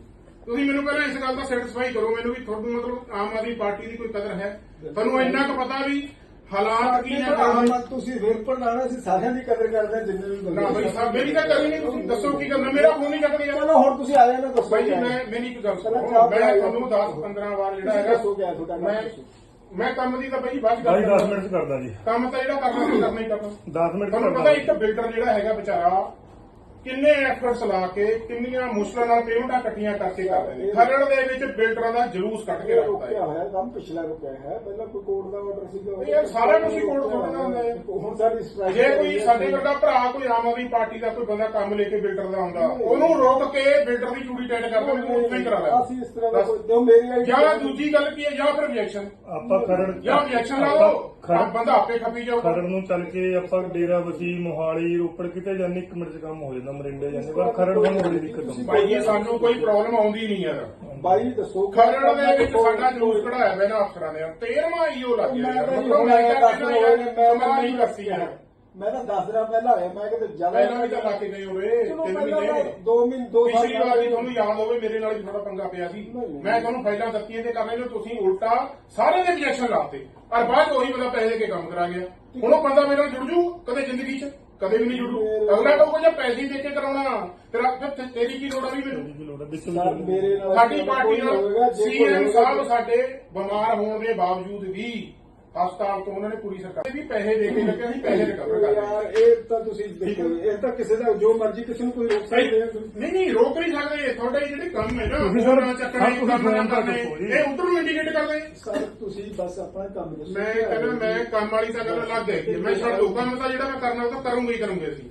ਤੁਸੀਂ ਮੈਨੂੰ ਪਹਿਲਾਂ ਇਸ ਗੱਲ ਦਾ ਸੈਟੀਸਫਾਈ ਕਰੋ। ਮੈਨੂੰ ਵੀ ਤੁਹਾਨੂੰ ਮਤਲਬ ਆਮ ਆਦਮੀ ਪਾਰਟੀ ਦੀ ਕੋਈ ਕਦਰ ਹੈ। ਤੁਹਾਨੂੰ ਇੰਨਾ ਕੁ ਪਤਾ ਵੀ ਹਾਲਾਤ ਕੀ ਨੇ ਆਹ ਤੁਸੀਂ ਰੇਲ ਪਰ ਲਾਣਾ ਸੀ ਸਾਰਿਆਂ ਦੀ ਕਦਰ ਕਰਦੇ ਹਾਂ ਜਿੰਨੇ ਵੀ ਬੰਦੇ ਨਾ ਬਈ ਸਾਹਿਬ ਮੇਰੀ ਤਾਂ ਕਰੀ ਨਹੀਂ ਤੁਸੀਂ ਦੱਸੋ ਕੀ ਕਰਨਾ ਮੇਰਾ ਫੋਨ ਨਹੀਂ ਚੱਕਦੇ ਯਾਰ ਚਲੋ ਹੁਣ ਤੁਸੀਂ ਆਏ ਨਾ ਦੱਸੋ ਬਾਈ ਜੀ। ਮੈਂ ਮੇਰੀ ਇੱਕ ਗੱਲ ਸੁਣੋ ਮੈਂ। ਤੁਹਾਨੂੰ 10 15 ਵਾਰ ਜਿਹੜਾ ਹੈਗਾ ਦੱਸੋ ਕਿਆ ਤੁਹਾਡਾ ਮੈਂ ਦੱਸੋ। ਮੈਂ ਕੰਮ ਦੀ ਤਾਂ ਬਾਈ ਬਾਈ ਗੱਲ 10 ਮਿੰਟ 'ਚ ਕਰਦਾ ਜੀ ਕੰਮ ਤਾਂ ਜਿਹੜਾ ਕਰਨਾ ਸੀ ਕਰਨਾ ਹੀ ਕਰਨਾ 10 ਮਿੰਟ 'ਚ ਤੁਹਾਨੂੰ ਪਤਾ ਕਰਦਾ ਇੱਕ ਬਿਲਡਰ ਜਿਹੜਾ ਹੈਗਾ ਵਿਚਾਰਾ ਕਿੰਨੇ ਐਫਰਟਸ ਲਾ ਕੇ ਕਿੰਨੀਆਂ ਮੁਸ਼ਕਲਾਂ ਨਾਲ ਪੇਮੈਂਟਾਂ ਇਕੱਠੀਆਂ ਕਰਕੇ ਕਰਦੇ ਨੇ? ਖਰੜ ਦੇ ਵਿੱਚ ਬਿਲਡਰਾਂ ਦਾ ਜਲੂਸ ਕੱਢ ਕੇ ਰੱਖਦਾ ਹੈ। ਹੋਇਆ ਕੰਮ ਪਿਛਲਾ ਰੁਕਿਆ ਹੈ ਪਹਿਲਾਂ ਕੋਈ ਕੋਰਟ ਦਾ ਆਰਡਰ ਸੀਗਾ ਇਹ ਸਾਰਾ ਹੀ ਕੋਰਟ ਤੋਂ ਹੁੰਦਾ ਹੈ। ਹੁਣ ਸਾਡੀ strike ਜੇ ਕੋਈ। ਸਾਡੇ ਵਰਗਾ ਭਰਾ ਕੋਈ ਆਮ ਆਦਮੀ ਪਾਰਟੀ ਦਾ ਕੋਈ ਬੰਦਾ ਕੰਮ ਲੈ ਕੇ ਬਿਲਡਰ ਦਾ ਆਉਂਦਾ ਉਹਨੂੰ ਰੋਕ ਕੇ ਬਿਲਡਰ ਦੀ ਚੂੜੀ ਟੈਟ ਕਰਦੇ ਨੇ ਉਹ ਨਹੀਂ ਕਰਾ ਅਸੀਂ ਇਸ ਤਰ੍ਹਾਂ ਦਾ ਕੋਈ ਦਿਓ ਮੇਰੀ ਆਈਡੀ ਜਾਂ ਦੂਜੀ ਗੱਲ ਕੀ ਹੈ ਜਾਂ ਫਿਰ ਰਿਐਕਸ਼ਨ ਆਪਾਂ ਖਰੜ ਜਾਂ objection ਲਾ ਆਪਾਂ ਲਓ। ਖਰੜ- ਆਹ ਬੰਦਾ ਆਪੇ ਖਪੀ ਜਾਊਗਾ ਖਰੜ ਨੂੰ ਚੱਲ ਕੇ ਆਪਾਂ ਡੇਰਾ ਬਸੀ ਮੋਹਾਲੀ ਰੋਪੜ ਕਿਤੇ ਜਾਂਦੇ ਇੱਕ ਮਿੰਟ 'ਚ ਕੰਮ ਹੋ ਜਾਂਦਾ ਮਰਿੰਡੇ ਜਾਂਦੇ ਪਰ ਖਰੜ ਨੂੰ ਬੜੀ ਦਿੱਕਤ ਆਉਂਦੀ। ਭਾਈ ਜੀ ਸਾਨੂੰ ਕੋਈ ਪ੍ਰੋਬਲਮ ਆਉਂਦੀ ਨਹੀਂ ਯਾਰ। ਬਾਈ ਦੱਸੋ। ਖਰੜ ਦੇ ਵਿੱਚ ਸਾਡਾ ਜਲੂਸ ਕਢਾਇਆ ਹੋਇਆ ਨਾ ਅਫਸਰਾਂ ਨੇ 13ਵਾਂ ਈਓ ਲੱਗ ਗਿਆ ਮੈਂ ਯਾਰ ਮਤਲਬ ਮੈਂ ਦਸ ਮੈਂ ਨਹੀਂ ਯਾਰ। ਮੈਂ ਤਾਂ 10 ਦਿਨ ਪਹਿਲਾਂ ਆਇਆ ਮੈਂ ਕਿਤੇ ਜ਼ਿਆਦਾ ਪਹਿਲਾਂ ਵੀ ਤਾਂ ਲਾ ਕੇ ਗਏ ਹੋਵੇ ਚਲੋ ਤਿੰਨ ਪਹਿਲਾਂ ਮਹੀਨੇ ਤਾਂ ਦੋ ਮਹੀਨੇ ਦੋ ਸਾਲ ਪਿਛਲੀ ਵਾਰ ਵੀ ਤੁਹਾਨੂੰ ਯਾਦ ਹੋਵੇ ਮੇਰੇ ਨਾਲ ਵੀ ਥੋੜਾ ਪੰਗਾ ਪਿਆ ਸੀ। ਮੈਂ ਤੁਹਾਨੂੰ ਫਾਈਲਾਂ ਦਿੱਤੀਆਂ ਤੇ ਕਰ ਰਹੇ ਨੇ ਤੁਸੀਂ ਉਲਟਾ ਸਾਰੇ ਦੇ ਰਿਐਕਸ਼ਨ ਲਾਤੇ। ਔਰ ਬਾਅਦ 'ਚ ਉਹੀ ਬੰਦਾ ਪੈਸੇ ਦੇ ਕੇ ਕੰਮ ਕਰਾ ਗਿਆ। ਹੁਣ ਉਹ ਬੰਦਾ ਮੇਰੇ ਨਾਲ ਜੁੜ ਜੂ ਕਦੇ ਜ਼ਿੰਦਗੀ 'ਚ ਕਦੇ ਵੀ ਨਹੀਂ ਜੁੜੂ ਅਗਲਾ ਕਹੂਗਾ ਜੇ ਪੈਸੇ ਦੇ ਕੇ ਕਰਾਉਣਾ ਤੇਰਾ ਫਿਰ ਤੇਰੀ ਕੀ ਲੋੜ ਆ ਵੀ ਮੈਨੂੰ? ਮੇਰੇ ਨਾਲ ਸਾਡੀ ਪਾਰਟੀ ਨਾਲ ਸੀਐਮ ਸਾਹਿਬ ਸਾਡੇ ਬਿਮਾਰ ਹੋਣ ਦੇ ਬਾਵਜੂਦ ਵੀ ਹਸਪਤਾਲ ਤੋਂ ਉਹਨਾਂ ਨੇ ਪੂਰੀ ਸਰਕਾਰ ਵੀ ਪੈਸੇ ਦੇ ਕੇ ਲੱਗੇ ਅਸੀਂ ਪੈਸੇ ਰਿਕਵਰ ਕਰ ਯਾਰ ਇਹ ਤਾਂ ਤੁਸੀਂ ਦੇਖੋ ਇਹ ਤਾਂ ਕਿਸੇ ਦਾ ਜੋ ਮਰਜ਼ੀ ਕਿਸੇ ਨੂੰ ਕੋਈ ਰੋਕ ਸਕਦੇ ਨਹੀਂ ਨਹੀਂ ਰੋਕ ਨਹੀਂ ਸਕਦੇ। ਤੁਹਾਡੇ ਜਿਹੜੇ ਕੰਮ ਹੈ ਨਾ ਤੁਸੀਂ ਉਹ ਸਰ- ਨਾ ਸਰ, ਚੱਕਣੇ ਤੁਸੀਂ ਕੰਮ ਨਾ ਜੀ। ਇਹ ਉਧਰ ਨੂੰ ਇੰਡੀਕੇਟ ਕਰਦੇ ਸਰ ਤੁਸੀਂ ਬਸ ਆਪਣਾ ਕੰਮ ਦੱਸੋ। ਮੈਂ ਕਹਿੰਦਾ ਮੈਂ ਕੰਮ ਵਾਲੀ ਤਾਂ ਗੱਲ ਅਲੱਗ ਹੈ। ਮੈਂ ਛੱਡ ਦੋ ਕੰਮ ਤਾਂ ਜਿਹੜਾ ਮੈਂ ਕਰਨਾ ਉਹ ਤਾਂ ਕਰੂੰਗਾ ਹੀ ਕਰੂੰਗੇ ਅਸੀਂ।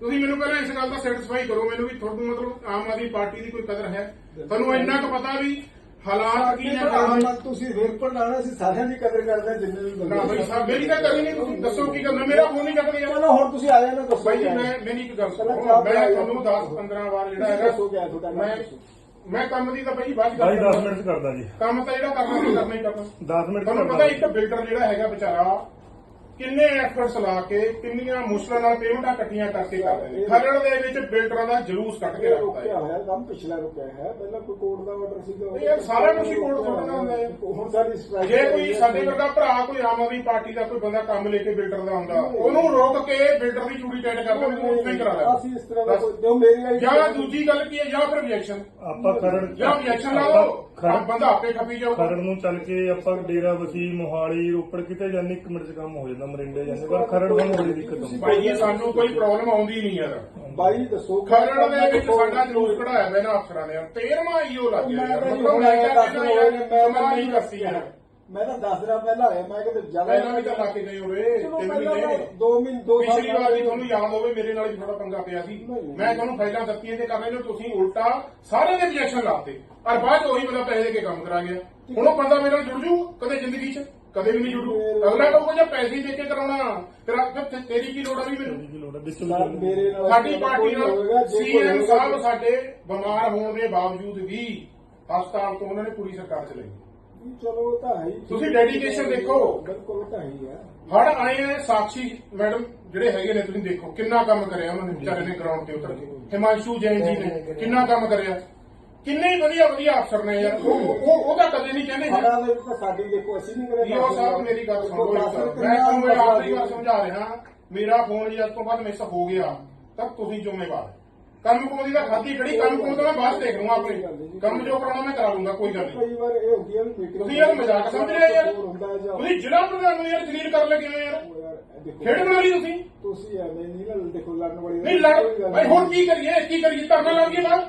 ਤੁਸੀਂ ਮੈਨੂੰ ਪਹਿਲਾਂ ਇਸ ਗੱਲ ਦਾ ਸੈਟੀਸਫਾਈ ਕਰੋ ਮੈਨੂੰ ਵੀ ਤੁਹਾਨੂੰ ਮਤਲਬ ਆਮ ਆਦਮੀ ਪਾਰਟੀ ਦੀ ਕੋਈ ਕਦਰ ਹੈ। ਤੁਹਾਨੂੰ ਇੰਨਾ ਕੁ ਪਤਾ ਵੀ ਹਾਲਾਤ ਕੀ ਨੇ? ਕਰਨ ਤੁਸੀਂ ਪਰ ਲਾਣਾ ਸੀ ਸਾਰਿਆਂ ਦੀ ਕਦਰ ਕਰਦੇ ਜਿੰਨੇ ਵੀ ਬੰਦੇ ਨਾ ਬਈ ਸਾਹਿਬ ਮੇਰੀ ਤਾਂ ਕਰੀ ਨਹੀਂ ਤੁਸੀਂ ਦੱਸੋ ਕੀ ਕਰਨਾ? ਮੇਰਾ ਫੋਨ ਨਹੀਂ ਚੱਕਦੇ ਯਾਰ। ਚਲੋ ਹੁਣ ਤੁਸੀਂ ਆਏ ਨਾ ਦੱਸੋ ਬਾਈ ਜੀ। ਮੈਂ ਮੇਰੀ ਇੱਕ ਗੱਲ ਸੁਣੋ। ਮੈਂ। ਤੁਹਾਨੂੰ 10 15 ਵਾਰ ਜਿਹੜਾ ਹੈਗਾ ਕਿਆ ਹੈ ਤੁਹਾਡਾ ਮੈਂ। ਮੈਂ ਕੰਮ ਦੀ ਤਾਂ ਬਾਈ ਬਾਅਦ ਗੱਲ 10 ਮਿੰਟ 'ਚ ਕਰਦਾ ਜੀ। ਕੰਮ ਤਾਂ ਜਿਹੜਾ ਕਰਨਾ ਸੀ ਕਰਨਾ ਹੀ ਕਰਨਾ। 10 ਮਿੰਟ 'ਚ ਤੁਹਾਨੂੰ ਕਰਦਾ ਪਤਾ ਇੱਕ ਬਿਲਡਰ ਜਿਹੜਾ ਹੈਗਾ ਵਿਚਾਰਾ ਕਿੰਨੇ ਐਫਰਟਸ ਲਾ ਕੇ ਕਿੰਨੀਆਂ ਮੁਸ਼ਕਲਾਂ ਨਾਲ ਪੇਮੈਂਟਾਂ ਇਕੱਠੀਆਂ ਕਰਕੇ ਕਰਦੇ ਨੇ? ਖਰੜ ਦੇ ਵਿੱਚ ਬਿਲਡਰਾਂ ਦਾ ਜਲੂਸ ਕੱਢ ਕੇ ਇਹ ਰੱਖਦਾ ਰੁਕਿਆ ਹੈ ਹੋਇਆ ਕੰਮ ਪਿਛਲਾ ਰੁਕਿਆ ਹੈ ਪਹਿਲਾਂ ਕੋਈ ਕੋਰਟ ਦਾ ਆਰਡਰ ਸੀਗਾ ਯਾਰ, ਸਾਰਾ ਹੀ ਕੋਰਟ ਥੋੜ੍ਹਾ ਹੁੰਦਾ ਹੈ। ਹੁਣ ਸਾਡੀ strike ਜੇ ਕੋਈ। ਸਾਡੇ ਵਰਗਾ ਭਰਾ ਕੋਈ ਆਮ ਆਦਮੀ ਪਾਰਟੀ ਦਾ ਕੋਈ ਬੰਦਾ ਕੰਮ ਲੈ ਕੇ ਬਿਲਡਰ ਦਾ ਆਉਂਦਾ ਉਹਨੂੰ ਰੋਕ ਕੇ ਬਿਲਡਰ ਦੀ ਚੂੜੀ ਟੈਟ ਕਰ ਦਿੰਦੇ ਉਹ ਨਹੀਂ ਕਰਾ ਲੈਂਦਾ। ਅਸੀਂ ਇਸ ਤਰ੍ਹਾਂ ਦਾ ਕੋਈ ਜੋ ਮੇਰੀ ਆਈ ਜਾਂ ਦੂਜੀ ਗੱਲ ਕੀ ਹੈ ਜਾਂ ਫਿਰ ਰਿਐਕਸ਼ਨ ਆਪਾਂ ਖਰੜ ਜਾਂ ਰਿਐਕਸ਼ਨ ਲਾ ਲਓ। ਖਰੜ ਬੰਦਾ ਆਪੇ ਖਪੀ ਜਾਊਗਾ ਖਰੜ ਨੂੰ ਚੱਲ ਕੇ ਆਪਾਂ ਡੇਰਾ ਵਸੀ ਮੋਹਾਲੀ ਰੋਪੜ ਕਿਤੇ ਜਾਂਦੇ ਇੱਕ ਮਿੰਟ ਚ ਕੰਮ ਹੋ ਜਾਂਦਾ। ਮਰਿੰਡੇ ਜਾਂਦੇ ਪਰ ਖਰੜ ਨੂੰ ਬੜੀ ਦਿੱਕਤ ਆਉਂਦੀ। ਭਾਈ ਜੀ ਸਾਨੂੰ ਕੋਈ ਪ੍ਰੋਬਲਮ ਆਉਂਦੀ ਨਹੀਂ ਯਾਰ। ਬਾਈ ਦੱਸੋ ਖਰੜ ਦੇ ਵਿੱਚ ਸਾਡਾ ਜਲੂਸ ਕਢਾਇਆ ਹੋਇਆ ਨਾ ਅਫਸਰਾਂ ਨੇ। 13ਵਾਂ ਈਓ ਲੱਗ ਗਿਆ ਯਾਰ। ਮਤਲਬ ਮੈਂ ਕਹਿੰਦਾ ਯਾਰ ਤਾਂ 10 ਦਿਨ ਪਹਿਲਾਂ ਆਇਆ ਮੈਂ ਕਿਤੇ ਜ਼ਿਆਦਾ ਪਹਿਲਾਂ ਵੀ ਤਾਂ ਲਾ ਕੇ ਗਏ ਹੋਵੇ ਤਿੰਨ ਮਹੀਨੇ ਦੋ ਮਹੀਨੇ ਦੋ ਸਾਲ ਪਿਛਲੀ ਵਾਰ ਵੀ ਤੁਹਾਨੂੰ ਯਾਦ ਹੋਵੇ ਮੇਰੇ ਨਾਲ ਵੀ ਥੋੜਾ ਪੰਗਾ ਪਿਆ ਸੀ। ਮੈਂ ਤੁਹਾਨੂੰ ਫਾਈਲਾਂ ਦਿੱਤੀਆਂ ਤੇ ਕਰ ਰਹੇ ਹੋ ਤੁਸੀਂ ਉਲਟਾ ਸਾਰੇ ਦੇ ਰਿਜੈਕਸ਼ਨ ਲਾਤੇ। ਔਰ ਬਾਅਦ 'ਚ ਉਹੀ ਬੰਦਾ ਪੈਸੇ ਦੇ ਕੇ ਕੰਮ ਕਰਾ ਗਿਆ। ਹੁਣ ਉਹ ਬੰਦਾ ਮੇਰੇ ਨਾਲ ਜੁੜ ਜੂ ਕਦੇ ਜ਼ਿੰਦਗੀ 'ਚ? ਕਦੇ ਵੀ ਨਹੀਂ ਜੁੜੂ। ਅਗਲਾ ਕਹੂਗਾ ਜੇ ਪੈਸੇ ਦੇ ਕੇ ਕਰਾਉਣਾ। ਤੇਰਾ ਫਿਰ ਤੇਰੀ ਕੀ ਲੋੜ ਆ ਵੀ ਮੈਨੂੰ? ਕੀ ਲੋੜ ਹੈ ਸਰ, ਡਿਸਟ੍ਰਿਕਟ ਮੇਰੇ ਨਾਲ ਸਾਡੀ ਪਾਰਟੀ ਨਾਲ ਜੇ ਕੋਈ ਸੀਐਮ ਸਾਹਿਬ ਸਾਡੇ ਬਿਮਾਰ ਹੋਣ ਦੇ ਬਾਵਜੂਦ ਵੀ ਹਸਪਤਾਲ ਤੋਂ ਉਹਨਾਂ ਨੇ ਪੂਰੀ ਸਰਕਾਰ ਚਲਾਈ। ਚਲੋ ਉਹ ਤਾਂ ਹੈ ਹੀ। ਤੁਸੀਂ dedication ਦੇਖੋ। ਬਿਲਕੁਲ ਉਹ ਤਾਂ ਹੈ ਹੜ ਆਏ ਨੇ ਸਾਕਸ਼ੀ ਮੈਡਮ ਜਿਹੜੇ ਹੈਗੇ ਨੇ ਤੁਸੀਂ ਦੇਖੋ ਕਿੰਨਾ ਕੰਮ ਕਰਿਆ ਉਹਨਾਂ ਨੇ ਵਿਚਾਰੇ ਨੇ ਗਰਾਊਂਡ ਤੇ ਉਤਰ ਕੇ। ਹਿਮਾਂਸ਼ੂ ਜੈਨ ਜੀ ਨੇ ਕਿੰਨਾ ਕੰਮ ਕਰਿਆ। ਕਿੰਨੇ ਹੀ ਵਧੀਆ ਵਧੀਆ ਅਫਸਰ ਨੇ ਯਾਰ। ਉਹ ਉਹ ਉਹਦਾ ਕਦੇ ਨਹੀਂ ਕਹਿੰਦੇ ਸਾਡਾ ਦੇ ਵਿੱਚ ਤਾਂ ਸਾਡੀ ਦੇਖੋ ਅਸੀਂ ਨਹੀਂ ਕਰੇ ਈਓ ਸਾਹਿਬ ਮੇਰੀ ਗੱਲ ਸੁਣੋ ਇੱਕ। ਮੈਂ ਤੁਹਾਨੂੰ ਇਹ ਆਖਰੀ ਵਾਰ ਸਮਝਾ ਰਿਹਾ। ਮੇਰਾ ਫੋਨ ਜੀ ਅੱਜ ਤੋਂ ਬਾਅਦ ਮਿਸ ਹੋ ਗਿਆ। ਤਾਂ ਤੁਸੀਂ ਜ਼ਿੰਮੇਵਾਰ ਕੰਮ ਕੁਮ ਦੀ ਤਾਂ ਖਾਦੀ ਖੜੀ ਕੰਮ ਕੁਮ ਤਾਂ ਮੈਂ ਬਾਅਦ 'ਚ ਦੇਖ ਲੂੰਗਾ ਆਪਣੇ ਕੰਮ ਜੋ ਕਰਾਉਣਾ ਮੈਂ ਕਰਾ ਲੂੰਗਾ ਕੋਈ ਗੱਲ ਨਹੀਂ। ਕਈ ਵਾਰ ਇਹ ਹੁੰਦੀ ਹੈ ਮੀਟਿੰਗ ਤੁਸੀਂ ਯਾਰ ਮਜ਼ਾਕ ਸਮਝ ਰਹੇ ਹੋ ਯਾਰ? ਹੁੰਦਾ ਹੈ ਜਾਂ ਤੁਸੀਂ ਜ਼ਿਲ੍ਹਾ ਪ੍ਰਧਾਨ ਨੂੰ ਯਾਰ ਜਲੀਲ ਕਰ ਲੱਗੇ ਹੋ ਯਾਰ। ਉਹ ਯਾਰ ਇਹ ਦੇਖੋ ਖੇਡ ਬਣਾ ਲਈ ਤੁਸੀਂ। ਤੁਸੀਂ ਐਵੇਂ ਨਹੀਂ ਨਾ ਦੇਖੋ ਲੜਨ ਵਾਲੀ ਨਹੀਂ ਲੜ। ਭਾਈ ਹੁਣ ਕੀ ਕਰੀਏ? ਕੀ ਕਰੀਏ? ਧਰਨਾ ਲਾ ਲਈਏ ਬਾਹਰ।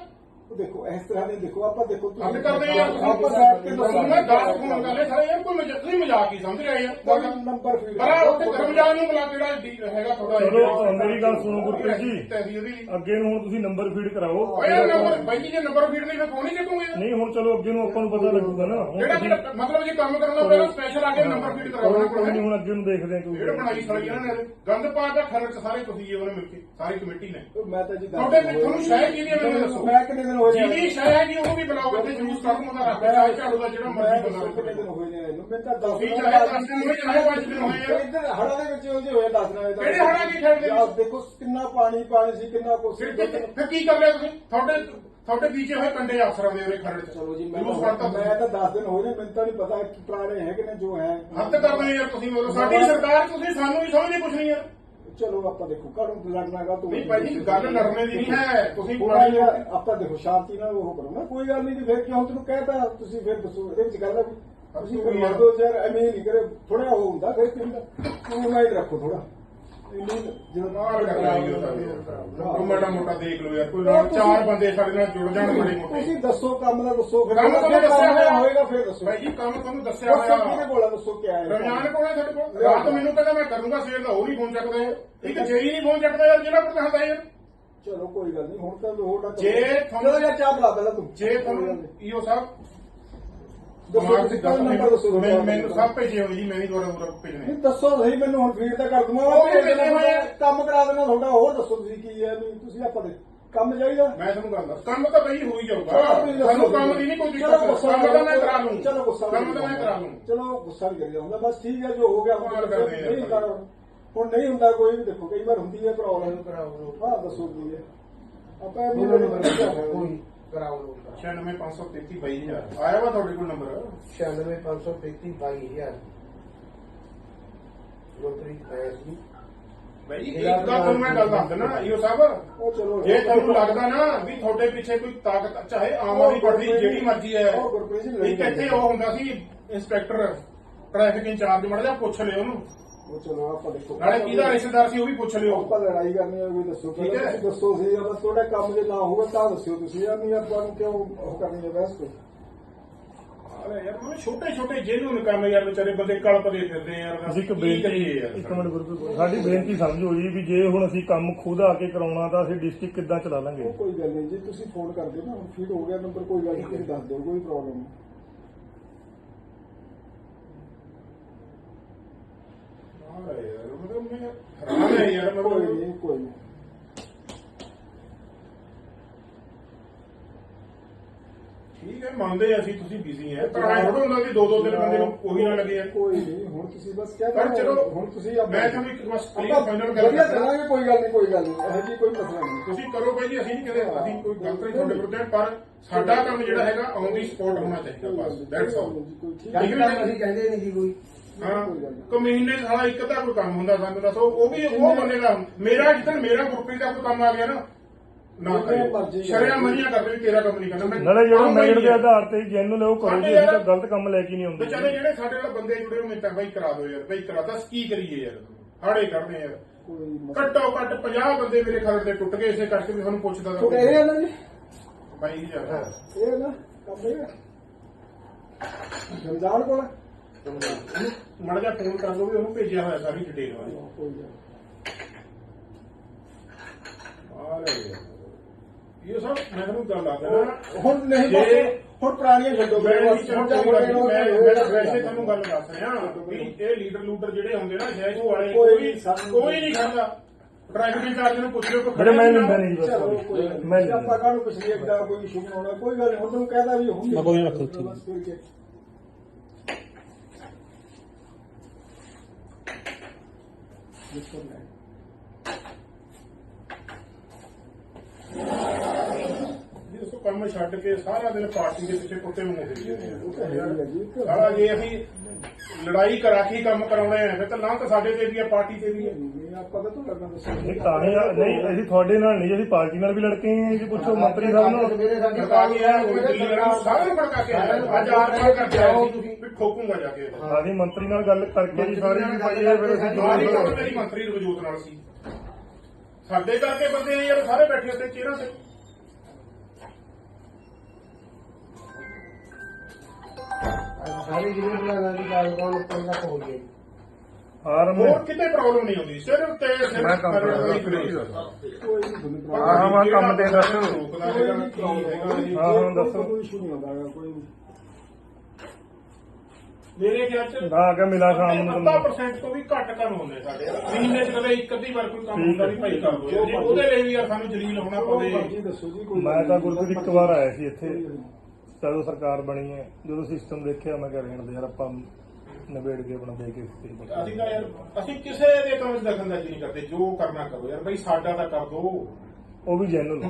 ਦੇਖੋ ਇਸ ਤਰ੍ਹਾਂ ਦੇ ਦੇਖੋ ਆਪਾਂ ਦੇਖੋ ਤੁਸੀਂ- ਹੱਲ ਕਰਦੇ ਹਾਂ ਯਾਰ ਆਪਾਂ ਬੈਠ ਕੇ ਤੁਸੀਂ ਮੈਂ 10 ਫੋਨ ਕਰ ਲਏ ਸਾਰੇ ਯਾਰ ਕੋਈ ਮਜ਼ਾਕ ਤੁਸੀਂ ਮਜ਼ਾਕ ਹੀ ਸਮਝ ਰਹੇ ਯਾਰ ਕੋਈ ਨੰਬਰ ਫੀਡ ਪਰ ਉੱਥੇ ਕਰਮਜਾਨ ਨੂੰ ਬੁਲਾ ਕੇ ਜਿਹੜਾ ਡੀ- ਹੈਗਾ ਥੋੜਾ ਚਲੋ ਮੇਰੀ ਗੱਲ ਸੁਣੋ ਗੁਰਪ੍ਰੀਤ ਜੀ। ਤੈਸੀ ਉਹਦੀ ਅੱਗੇ ਨੂੰ ਹੁਣ ਤੁਸੀਂ ਨੰਬਰ ਫੀਡ ਕਰਾਓ। ਓਏ ਨੰਬਰ ਬਾਈ ਜੀ ਜੇ ਨੰਬਰ ਫੀਡ ਨਹੀਂ ਫਿਰ ਫੋਨ ਹੀ ਚੱਕੂਗੇ। ਨਹੀਂ ਹੁਣ ਚਲੋ ਅੱਗੇ ਨੂੰ ਆਪਾਂ ਨੂੰ ਪਤਾ ਲੱਗੂਗਾ ਨਾ। ਜਿਹੜਾ ਤੁਸੀਂ ਜਿਹੜਾ- ਮਤਲਬ ਜੇ ਕੰਮ ਕਰਨਾ ਪਹਿਲਾਂ ਸਪੈਸ਼ਲ ਆ ਕੇ ਨੰਬਰ ਫੀਡ ਕੋਈ ਕਰਾਉਣਾ ਨਹੀਂ ਹੁਣ ਅੱਗੇ ਨੂੰ ਦੇਖਦੇ ਹਾਂ ਜਿਹੜਾ ਕੋਈ ਬਣਾਈ ਸਾਲੀ ਇਹਨਾਂ ਨੇ ਗੰਦ ਪਾ ਕੇ ਖਰੜ ਚ ਸਾਰੇ ਤੁਸੀਂ ਇਹ ਉਹਨੇ ਮਿਲ ਕੇ ਸਾਰੀ ਕਮੇਟੀ ਨੇ। ਮੈਂ ਤਾਂ ਜੀ ਦੱਸ ਤੁਹਾਡੇ ਤੁਹਾਨੂੰ ਸ਼ਾਇਦ ਕੀ ਹੈ ਮੈਨੂੰ ਦੱਸੋ। ਮੈਂ ਕਿੰਨੇ ਦਿਨ ਹੋਏ ਜਿਹਦੀ ਸ਼ਾਇਦ ਹੈ ਕਿ ਉਹਨੂੰ ਵੀ ਬੁਲਾਓ ਇੱਥੇ ਜਲੂਸ ਕੱਢ ਉਹਦਾ ਰੱਖ ਚਾਹੇ ਝਾੜੂ ਦਾ ਜਿਹੜਾ ਮੈਂ ਮਰਜ਼ੀ ਦੱਸੋ ਕਿੰਨੇ ਦਿਨ ਬੰਦਾ ਹੋਏ ਨੇ ਇਹਨੂੰ? ਮੈਂ ਤਾਂ ਦੱਸ ਤੁਸੀਂ ਚਾਹੇ ਦਸ ਦਿਨ ਹੋਏ ਚਾਹੇ ਪੰਜ ਦਿਨ ਹੋਏ। ਯਾਰ ਇੱਧਰ ਹੜਾਂ ਦੇ ਵਿੱਚ ਉਲਝੇ ਹੋਏ ਦੱਸ ਰਹੇ ਕਿਹੜੇ ਹੜ੍ਹਾਂ ਕੀ ਖੇਡਦੇ ਨੇ? ਆਹ ਦੇਖੋ ਕਿੰਨਾ ਪਾਣੀ ਪਾਣੀ ਸੀ ਕਿੰਨਾ ਕੁਛ ਸੀ। ਫਿਰ ਕੀ- ਫਿਰ ਕੀ ਕਰ ਲਿਆ ਤੁਸੀਂ? ਤੁਹਾਡੇ ਤੁਹਾਡੇ ਪੀਛੇ ਹੋਏ ਕੰਡੇ ਅਫਸਰਾਂ ਦੇ ਉਰੇ ਖਰੜ ਚ ਚਲੋ ਜੀ ਮੈਂ ਜਲੂਸ ਤਾਂ ਮੈਂ ਤਾਂ 10 ਦਿਨ ਹੋਏ ਨੇ ਮੈਨੂੰ ਤਾਂ ਨਹੀਂ ਪਤਾ ਕਿ ਪੁਰਾਣੇ ਹੈਗੇ ਨੇ ਜੋ ਹੈ। ਹੱਦ ਕਰਦੇ ਯਾਰ ਤੁਸੀਂ ਮਤਲਬ ਸਾਡੀ ਸਰਕਾਰ ਤੁਸੀਂ ਸਾਨੂੰ ਵੀ ਸਮਝਦੇ ਕੁਛ ਨਹੀਂ ਯਾਰ ਚਲੋ ਆਪਾਂ ਦੇਖੋ ਕਾਹਨੂੰ ਲੜਨਾਗਾ ਤੂੰ ਨਹੀਂ ਭਾਈ ਗੱਲ ਲੜਨੇ ਦੀ ਨਹੀਂ ਹੈ ਤੁਸੀਂ ਪੁਰਾਣੀ ਆਪਾਂ ਦੇਖੋ ਸ਼ਾਂਤੀ ਨਾਲ ਉਹ ਕਰੋ। ਨਾ ਕੋਈ ਗੱਲ ਨਹੀਂ ਜੀ ਫਿਰ ਕਿਉਂ ਤੈਨੂੰ ਕਹਿਤਾ ਤੁਸੀਂ ਫਿਰ ਦੱਸੋ ਇਹਦੇ ਵਿੱਚ ਗੱਲ ਕੋਈ? ਤੁਸੀਂ ਫਿਰ ਲਓ ਯਾਰ ਐਵੇਂ ਨਹੀਂ ਕਰੇ ਥੋੜਾ ਉਹ ਹੁੰਦਾ ਫਿਰ ਕੀ ਹੁੰਦਾ? ਤੂੰ ਮਾਈਂਡ ਰੱਖੋ ਥੋੜਾ ਜਦੋਂ ਨਾਲ ਕਰ ਲਾਂਗੇ ਉਹ ਮਾੜਾ ਮੋਟਾ ਦੇਖ ਲਓ ਯਾਰ ਕੋਈ ਨਾਲ ਚਾਰ ਬੰਦੇ ਸਾਡੇ ਨਾਲ ਜੁੜ ਜਾਣ ਬੜੇ ਮੋਟੇ। ਤੁਸੀਂ ਦੱਸੋ ਕੰਮ ਦਾ ਦੱਸੋ ਫਿਰ ਕੰਮ ਤੁਹਾਨੂੰ ਦੱਸਿਆ ਹੋਇਆ। ਹੋਏਗਾ ਫਿਰ ਦੱਸੋ। ਭਾਈ ਜੀ ਕੰਮ ਤੁਹਾਨੂੰ ਦੱਸਿਆ ਦੱਸੋ ਕਿਹਦੇ ਹੋਇਆ ਕੋਲ ਆ, ਦੱਸੋ ਕੀ ਹੈ। ਰਮਜ਼ਾਨ ਕੋਲ ਹੈ ਸਾਡੇ ਕੋਲ। ਰਾਤ ਮੈਨੂੰ ਕਹਿੰਦਾ ਮੈਂ ਕਰੂੰਗਾ ਸਵੇਰ ਦਾ ਉਹ ਨਹੀਂ ਫੋਨ ਚੱਕਦਾ ਇੱਕ ਜੇਈ ਨਹੀਂ ਫੋਨ ਚੱਕਦਾ ਯਾਰ ਜਿਹੜਾ ਪ੍ਰਧਾਨ ਦਾ ਯਾਰ। ਚਲੋ ਕੋਈ ਗੱਲ ਨਹੀਂ ਹੁਣ ਤਾਂ ਲੋੜ ਨਾ ਜੇ ਤੁਹਾਨੂੰ- ਚਲੋ ਯਾਰ ਚਾਹ ਬਲਾ ਪਹਿਲਾਂ ਤੂੰ। ਜੇ ਤੁਹਾਨੂੰ ਈਓ ਸਾਹਿਬ ਦਿਮਾਗ 'ਚ ਤੁਸੀਂ ਗੱਲ ਨੰਬਰ ਦੱਸੋ ਮੈਨੂੰ- ਤੁਹਾਡਾ। ਮੈਨੂੰ ਸਭ ਭੇਜੇ ਹੋਏ ਜੀ ਮੈਂ ਹੀ ਦੁਆਰਾ ਦੁਆਰਾ ਭੇਜਣੇ ਨਹੀਂ ਦੱਸੋ ਸਹੀ ਮੈਨੂੰ ਹੁਣ ਫੀਡ ਤਾਂ ਕਰ ਦੂੰਗਾ। ਉਹ ਵੀ ਵੇਲੇ ਹੋਏ ਆ। ਕੰਮ ਕਰਾ ਦੇਣਾ ਤੁਹਾਡਾ ਹੋਰ ਦੱਸੋ ਤੁਸੀਂ ਕੀ ਹੈ ਨਹੀਂ ਤੁਸੀਂ ਆਪਾਂ ਦੇ ਕੰਮ ਚਾਹੀਦਾ। ਮੈਂ ਤੁਹਾਨੂੰ ਗੱਲ ਦੱਸ ਕੰਮ ਤਾਂ ਬਈ ਹੋ ਹੀ ਜਾਊਗਾ। ਚਲੋ ਤੁਸੀਂ ਦੱਸੋ। ਤੁਹਾਨੂੰ ਕੰਮ ਦੀ ਨਹੀਂ ਕੋਈ ਚਲੋ ਦਿੱਕਤ ਗੁੱਸਾ ਕੰਮ ਤਾਂ ਮੈਂ ਕਰਾ ਲੂੰ ਚਲੋ ਗੁੱਸਾ ਕੰਮ ਤਾਂ ਮੈਂ ਕਰਾ ਲੂੰ ਚਲੋ ਗੁੱਸਾ ਨਹੀਂ ਕਰੀਦਾ ਹੁੰਦਾ ਬਸ ਠੀਕ ਹੈ ਜੋ ਹੋ ਗਿਆ ਹੁਣ ਕਮਾਲ ਕਰਦੇ ਯਾਰ ਨਹੀਂ ਕਰ ਹੁਣ ਨਹੀਂ ਹੁੰਦਾ ਕੋਈ ਵੀ ਦੇਖੋ ਕਈ ਵਾਰ ਹੁੰਦੀ ਹੈ ਪ੍ਰੋਬਲਮ। ਹਾਂ ਦੱਸੋ ਕੀ ਹੈ। ਆਪਾਂ ਇਹ ਨਹੀਂ ਕੋਈ ਕਰਾਓ ਲੋਕ 96533 22000 ਆਇਆ ਵਾ ਤੁਹਾਡੇ ਕੋਲ ਨੰਬਰ 96533 22000 ਲੋਟਰੀ ਪਾਇਆ ਸੀ। ਬਈ ਇੱਕ ਤਾਂ ਤੁਹਾਨੂੰ ਮੈਂ ਗੱਲ ਦੱਸ ਦਿੰਦਾ ਈਓ ਸਾਹਿਬ। ਉਹ ਚਲੋ ਜੇ ਤੁਹਾਨੂੰ ਲੱਗਦਾ ਨਾ ਵੀ ਤੁਹਾਡੇ ਪਿੱਛੇ ਕੋਈ ਤਾਕਤ ਚਾਹੇ ਆਮ ਆਦਮੀ ਪਾਰਟੀ ਜਿਹੜੀ ਮਰਜ਼ੀ ਹੈ ਉਹ ਗੁਰਪ੍ਰੀਤ ਸਿੰਘ ਇੱਕ ਇੱਥੇ ਉਹ ਹੁੰਦਾ ਸੀ ਇੰਸਪੈਕਟਰ ਟ੍ਰੈਫਿਕ ਇੰਚਾਰਜ ਮੜ ਜਾ ਪੁੱਛ ਲਿਓ ਉਹਨੂੰ। ਉਹ ਚਲੋ ਆਪਾਂ ਦੇਖੋ। ਨਾਲੇ ਕਿਹਦਾ ਰਿਸ਼ਤੇਦਾਰ ਸੀ ਉਹ ਵੀ ਪੁੱਛ ਲਿਓ। ਆਪਾਂ ਲੜਾਈ ਕਰਨੀ ਹੈ ਕੋਈ ਦੱਸੋ ਠੀਕ ਪਹਿਲਾਂ ਹੈ। ਤੁਸੀਂ ਦੱਸੋ ਸੀ ਬਸ ਤੁਹਾਡਾ ਕੰਮ ਜੇ ਨਾ ਹੋਵੇ ਤਾਂ ਦੱਸਿਓ ਤੁਸੀਂ ਯਾਰ ਨਹੀਂ ਆਪਾਂ ਨੂੰ ਕਿਉਂ ਉਹ ਕਰਨੀ ਹੈ ਬਸ ਕੋਈ? ਅਰੇ ਯਾਰ ਮੈਂ ਛੋਟੇ ਛੋਟੇ ਜੇਲੂ ਕੰਮ ਯਾਰ ਵਿਚਾਰੇ ਬੰਦੇ ਕਲਪਦੇ ਫਿਰਦੇ ਯਾਰ ਅਸੀਂ ਇੱਕ ਕੀ ਬੇਨਤੀ ਕਰੀਏ ਯਾਰ ਇੱਕ ਮਿੰਟ ਗੁਰਪ੍ਰੀਤ ਸਾਡੀ ਬੇਨਤੀ ਸਮਝੋ ਜੀ ਵੀ ਜੇ ਹੁਣ ਅਸੀਂ ਕੰਮ ਖੁਦ ਆ ਕੇ ਕਰਾਉਣਾ ਤਾਂ ਅਸੀਂ ਡਿਸਟ੍ਰਿਕਟ ਕਿੱਦਾਂ ਚਲਾ ਲਾਂਗੇ? ਉਹ ਕੋਈ ਗੱਲ ਨਹੀਂ ਜੀ ਤੁਸੀਂ ਫੋਨ ਕਰ ਦਿਓ ਨਾ ਫੀਡ ਹੋ ਗਿਆ ਨੰਬਰ ਕੋਈ ਗੱਲ ਨਹੀਂ ਤੁਸੀਂ ਦੱਸ ਦਿਓ ਕੋਈ ਪ੍ਰੋਬਲਮ ਨਹੀਂ। ਹਾਂ ਯਾਰ ਮਤਲਬ ਮੈਂ ਹੈਰਾਨ ਹੈ ਯਾਰ ਕੋਈ ਮਤਲਬ ਨਹੀਂ। ਕੋਈ ਨਹੀਂ। ਠੀਕ ਹੈ ਮੰਨਦੇ ਹਾਂ ਅਸੀਂ ਤੁਸੀਂ ਬਿਜ਼ੀ ਹੈ ਪਰ ਐਂ ਥੋੜਾ ਹੁੰਦਾ ਦੋ ਦੋ ਤਿੰਨ ਬੰਦੇ ਨੂੰ ਉਹੀ ਨਾ ਲੱਗੇ ਕੋਈ ਨਹੀਂ ਹੁਣ ਤੁਸੀਂ ਬਸ ਕਹਿ ਪਰ ਚਲੋ ਹੁਣ ਤੁਸੀਂ ਮੈਂ ਤੁਹਾਨੂੰ ਇੱਕ ਬਸ ਕਲੀਅਰ ਆਪਾਂ ਫਾਈਨਲ ਗੱਲ ਵਧੀਆ ਕਰਦਾ ਚੱਲਾਂਗੇ ਕੋਈ ਗੱਲ ਨਹੀਂ ਕੋਈ ਗੱਲ ਨਹੀਂ ਇਹੋ ਜੀ ਕੋਈ ਮਸਲਾ ਨਹੀਂ। ਤੁਸੀਂ ਕਰੋ ਬਾਈ ਜੀ ਅਸੀਂ ਨਹੀਂ ਕਦੇ ਅਸੀਂ ਕੋਈ ਗਲਤ ਨਹੀਂ ਤੁਹਾਡੇ ਵਿਰੁੱਧ ਹੈ, ਪਰ ਸਾਡਾ ਕੰਮ ਜਿਹੜਾ ਹੈਗਾ ਔਨ ਦੀ ਸਪੋਰਟ ਹੋਣਾ ਚਾਹੀਦਾ ਬਸ ਦੈਟਸ ਆਲ ਕੋਈ ਠੀਕ ਗੱਲ ਤਾਂ ਅਸੀਂ ਕਹਿੰਦੇ ਨਹੀਂ ਜੀ ਕੋਈ। ਹਾਂ। ਕੋ ਮਹੀਨੇ ਚ ਸਾਲਾ ਇੱਕ ਤਾਂ ਕੋਈ ਕੰਮ ਹੁੰਦਾ ਸਾਨੂੰ ਦੱਸੋ। ਉਹ ਵੀ ਉਹ ਬੰਨੇਗਾ ਮੇਰਾ ਜਿੱਦਣ ਮੇਰਾ ਗੁਰਪ੍ਰੀਤ ਦਾ ਕੋਈ ਕੰਮ ਆ ਗਿਆ ਨਾ। ਨਾ ਕਰਿਓ। ਸ਼ਰਿਆ ਮਨੀਆਂ ਕਰਦੇ ਵੀ ਤੇਰਾ ਕੰਮ ਨਹੀਂ ਕਰਨਾ। ਮੈਂ ਨਾਲੇ ਜਿਹੜਾ ਨਹੀਂ ਦੇ। ਆਧਾਰ ਤੇ ਜੈਨੂਨ ਉਹ ਕਰੋ ਜੀ ਅਸੀਂ ਤਾਂ ਗਲਤ ਕੰਮ ਲੈ ਕੇ ਨਹੀਂ ਆਉਂਦੇ। ਵਿਚਾਰੇ ਜਿਹੜੇ ਸਾਡੇ ਨਾਲ ਬੰਦੇ ਜੁੜੇ ਹੋਏ ਤਾਂ ਬਾਈ ਕਰਾ ਦਿਓ ਯਾਰ ਬਾਈ ਕਰਾ ਦੱਸ ਕੀ ਕਰੀਏ ਯਾਰ? ਹਾੜੇ ਕਰਨੇ ਯਾਰ। ਘੱਟੋ ਘੱਟ 50 ਬੰਦੇ ਮੇਰੇ ਖਰੜ ਦੇ ਟੁੱਟ ਗਏ ਇਸੇ ਕਰਕੇ ਵੀ ਸਾਨੂੰ ਪੁੱਛਦਾ ਤੁਹਾਡੇ ਇਹ ਹੈ ਨਾ ਜੀ। ਬਾਈ ਯਾਰ। ਇਹ ਹੈ ਨਾ ਕੰਮ ਇਹ ਹੈ ਰਮਜ਼ਾਨ ਕੋਲ। ਮੜ ਜਾ ਫੋਨ ਕਰ ਲਓ ਵੀ ਉਹਨੂੰ ਭੇਜਿਆ ਹੋਇਆ ਸਾਰੀ ਡਿਟੇਲ ਵਾਲੀ ਆ। ਇਹ ਸਭ ਮੈਂ ਤੁਹਾਨੂੰ ਗੱਲ ਆ ਦੇਣਾ। ਹੁਣ ਨਹੀਂ ਜੇ- ਬਸ ਹੁਣ ਪੁਰਾਣੀਆਂ ਛੱਡੋ ਮੈਂ ਹੁਣ ਵੈਸੇ ਤੁਹਾਨੂੰ ਗੱਲ ਦੱਸ ਰਿਹਾ ਵੀ ਇਹ ਲੀਡਰ ਲੂਡਰ ਜਿਹੜੇ ਹੁੰਦੇ ਨਾ ਸ਼ਹਿਰ ਵਾਲੇ ਕੋਈ ਕੋਈ ਨਹੀਂ ਖਾਂਦਾ ਡਰਾਈਵਰ ਇੰਚਾਰਜ ਨੂੰ ਪੁੱਛਿਓ ਕਿ ਜਿਹੜੇ ਮੈਂ ਲੈਂਦਾ ਨਹੀਂ ਬਸ ਮੈਂ ਆਪਾਂ ਕਾਹਨੂੰ ਪਿਛਲੀ ਇੱਕ ਦਾ ਕੋਈ ਇਸ਼ੂ ਬਣਾਉਣਾ ਕੋਈ ਗੱਲ ਨਹੀਂ ਹੁਣ ਤੁਹਾਨੂੰ ਕਹਿਦਾ ਵੀ ਹੁੰਦੀ ਮੈਂ ਕੋਈ ਨਹੀਂ ਰੱਖੋ ਉੱਥੇ। ਬਸ ਫਿਰ ਕੀ ਬਿਲਕੁਲ ਨਹੀਂ ਜੀ ਉਸ ਕੰਮ ਛੱਡ ਕੇ ਸਾਰਾ ਦਿਨ ਪਾਰਟੀ ਦੇ ਪਿੱਛੇ ਕੁੱਤੇ ਨੂੰ ਫਿਰੀ ਜਾਂਦੇ ਆ। ਹੈ ਜੀ ਅਸੀਂ ਲੜਾਈ ਕਰਾ ਕੇ ਕੰਮ ਕਰਾਉਣੇ ਆ ਫਿਰ ਤਾਂ ਲਾਂ ਤਾਂ ਸਾਡੇ ਤੇ ਵੀ ਆ ਪਾਰਟੀ ਤੇ ਵੀ ਆ। ਆਪਾਂ ਲੱਗਦਾ ਦੱਸੋ ਨਹੀਂ ਤਾਂ ਆ- ਨਹੀਂ ਅਸੀਂ ਤੁਹਾਡੇ ਨਾਲ ਨਹੀਂ ਅਸੀਂ ਪਾਰਟੀ ਨਾਲ ਵੀ ਲੜਕੇ ਆਏ ਜੀ ਪੁੱਛੋ ਮੰਤਰੀ ਸਾਹਿਬ ਨੂੰ। ਸਵੇਰੇ ਸਾਡੀ ਖੜਕਾ ਕੇ ਆਇਆ ਕੋਈ ਦਿੱਲੀ ਵਾਲਾ ਨੂੰ ਸਾਰਿਆਂ ਨੂੰ ਖੜਕਾ ਕੇ ਆਇਆ। ਅੱਜ ਆਰ ਪਾਰ ਕਰਕੇ ਆਇਆ ਸੀ ਵੀ ਠੋਕੂਗਾ ਜਾ ਕੇ। ਸਾਡੀ ਮੰਤਰੀ ਨਾਲ ਗੱਲ ਕਰਕੇ ਜੀ ਸਾਰੀ ਵੀ ਭਾਈ ਇਹ ਫਿਰ ਅਸੀਂ ਸਾਰੀ ਦੋਨੋਂ ਗੱਲ ਮੇਰੀ ਮੰਤਰੀ ਰਵਜੋਤ ਨਾਲ ਸੀ। ਸਾਡੇ ਕਰਕੇ ਬੰਦੇ ਆ ਯਾਰ ਸਾਰੇ ਬੈਠੇ ਉੱਤੇ ਚਿਹਰਾ ਤੇ। ਸਾਰੀ ਜ਼ਿਲ੍ਹੇ ਬੁਲਾਣਾ ਦੀ ਗੱਲ ਕੋਲ ਉੱਪਰ ਤੱਕ ਹੋ ਗਈ ਹਾਰ ਮੈਂ ਹੋਰ ਕਿਤੇ ਪ੍ਰੋਬਲਮ ਨਹੀਂ ਆਉਂਦੀ ਸਿਰਫ ਤੇ ਸਿਰਫ ਮੈਂ ਕੰਮ ਕਰਨ ਕਰਦਾ, ਵਾਲੀ ਤੁਸੀਂ grace। ਦੱਸੋ। ਕੋਈ ਨਹੀਂ ਤੁਹਾਨੂੰ ਪਰ problem ਹਾਂ, ਹਾਂ, ਕੰਮ ਤੇ ਦੱਸ। ਰੋਕਦਾ ਹੈਗਾ, ਕੀ ਹੈਗਾ ਜੀ। ਹਾਂ, ਹਾਂ, ਦੱਸੋ। ਕੋਈ ਇਸ਼ੂ ਨਹੀਂ ਹੁੰਦਾ ਹੈਗਾ, ਕੋਈ ਨਹੀਂ ਮੇਰੇ ਖਿਆਲ ਚ ਨਾ ਕਿ ਮਿਲਾ ਸ਼ਾਮ ਨੂੰ ਅੱਧਾ ਤੁਹਾਨੂੰ। ਪਰਸੈਂਟ ਤੋਂ ਵੀ ਘੱਟ ਕੰਮ ਹੁੰਦੇ ਸਾਡੇ ਮਹੀਨੇ ਚ ਕਦੇ ਇੱਕ ਅੱਧੀ ਵਾਰ ਕੋਈ ਕੰਮ ਹੁੰਦਾ ਵੀ ਭਾਈ ਕਰ ਦੋ ਉਹਦੇ ਲਈ ਵੀ ਯਾਰ ਸਾਨੂੰ ਜਲੀਲ ਹੋਣਾ ਪਵੇ ਮਰਜ਼ੀ ਦੱਸੋ ਜੀ ਕੋਈ ਮੈਂ ਤਾਂ ਗੁਰਪ੍ਰੀਤ ਇੱਕ ਵਾਰ ਆਇਆ ਸੀ ਇੱਥੇ ਨਹੀਂ। ਜਦੋਂ ਸਰਕਾਰ ਬਣੀ ਹੈ ਜਦੋਂ ਸਿਸਟਮ ਦੇਖਿਆ ਮੈਂ ਕਿਹਾ ਰਹਿਣ ਦੇ ਯਾਰ ਆਪਾਂ ਨਿਬੇੜ ਕੇ ਆਪਣਾ ਦੇ ਕੇ ਅਸੀਂ ਤਾਂ ਯਾਰ ਅਸੀਂ ਕਿਸੇ ਦੇ ਕੰਮ 'ਚ ਦਖਲਅੰਦਾਜ਼ੀ ਨਹੀਂ ਕਰਦੇ ਜੋ ਕਰਨਾ ਕਰੋ। ਯਾਰ ਬਈ ਸਾਡਾ ਤਾਂ ਕਰ ਦੋ। ਉਹ ਵੀ ਜੈਨੂਨ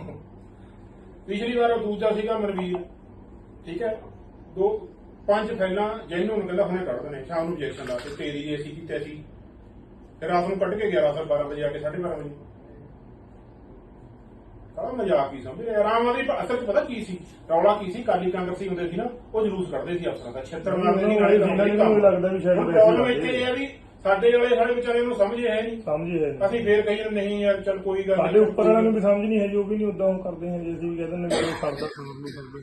ਪਿਛਲੀ ਵਾਰ ਉਹ ਦੂਜਾ ਸੀਗਾ ਮਨਵੀਰ ਠੀਕ ਹੈ? ਦੋ ਪੰਜ ਫੈਲਾਂ ਜੈਨੂੰ ਨੂੰ ਕਹਿੰਦਾ ਹੁਣੇ ਕੱਢ ਦੇਣੇ ਸ਼ਾਮ ਨੂੰ ਇੰਜੈਕਸ਼ਨ ਲਾ ਕੇ ਤੇਰੀ ਜੇ ਅਸੀਂ ਕੀਤਾ ਸੀ। ਰਾਤ ਨੂੰ ਕੱਢ ਕੇ 11 ਤੋਂ 12 ਵਜੇ ਆ ਕੇ 12:30 ਵਜੇ। ਕਾਹ ਮਜ਼ਾਕ ਹੀ ਸਮਝੇ ਆਰਾਮ ਆਦੀ ਅਸਲ 'ਚ ਪਤਾ ਕੀ ਸੀ? ਰੌਲਾ ਕੀ ਸੀ? ਕਾਲੀ ਕਾਂਗਰਸੀ ਹੁੰਦੇ ਸੀ ਨਾ ਉਹ ਜਲੂਸ ਕੱਢਦੇ ਸੀ ਅਫਸਰਾਂ ਦਾ ਛੇਤਰ ਮਾਰਦੇ ਸੀ ਨਾਲੇ ਇਹਨਾਂ ਨੂੰ ਲੱਗਦਾ ਵੀ ਸ਼ਾਇਦ ਪ੍ਰੋਬਲਮ ਇੱਥੇ ਇਹ ਹੈ ਵੀ ਸਾਡੇ ਵਾਲੇ ਸਾਡੇ ਵਿਚਾਰੇ ਨੂੰ ਸਮਝੇ ਹੈ ਨਹੀਂ। ਸਮਝੀ ਹੈ ਨਹੀਂ। ਅਸੀਂ ਫੇਰ ਕਹੀਏ ਨਹੀਂ ਯਾਰ ਚੱਲ ਕੋਈ ਗੱਲ ਸਾਡੇ ਉੱਪਰ ਵਾਲਿਆਂ ਨੂੰ ਵੀ ਸਮਝ ਨਹੀਂ ਹੈ ਜੋ ਵੀ ਨਹੀਂ ਉਦਾਂ ਉਹ ਕਰਦੇ ਹੈ ਜੇ ਅਸੀਂ ਵੀ ਕਹਿੰਦੇ ਨੇ ਸਰਦਾ ਸੁਣ ਨਹੀਂ ਸਕਦੇ।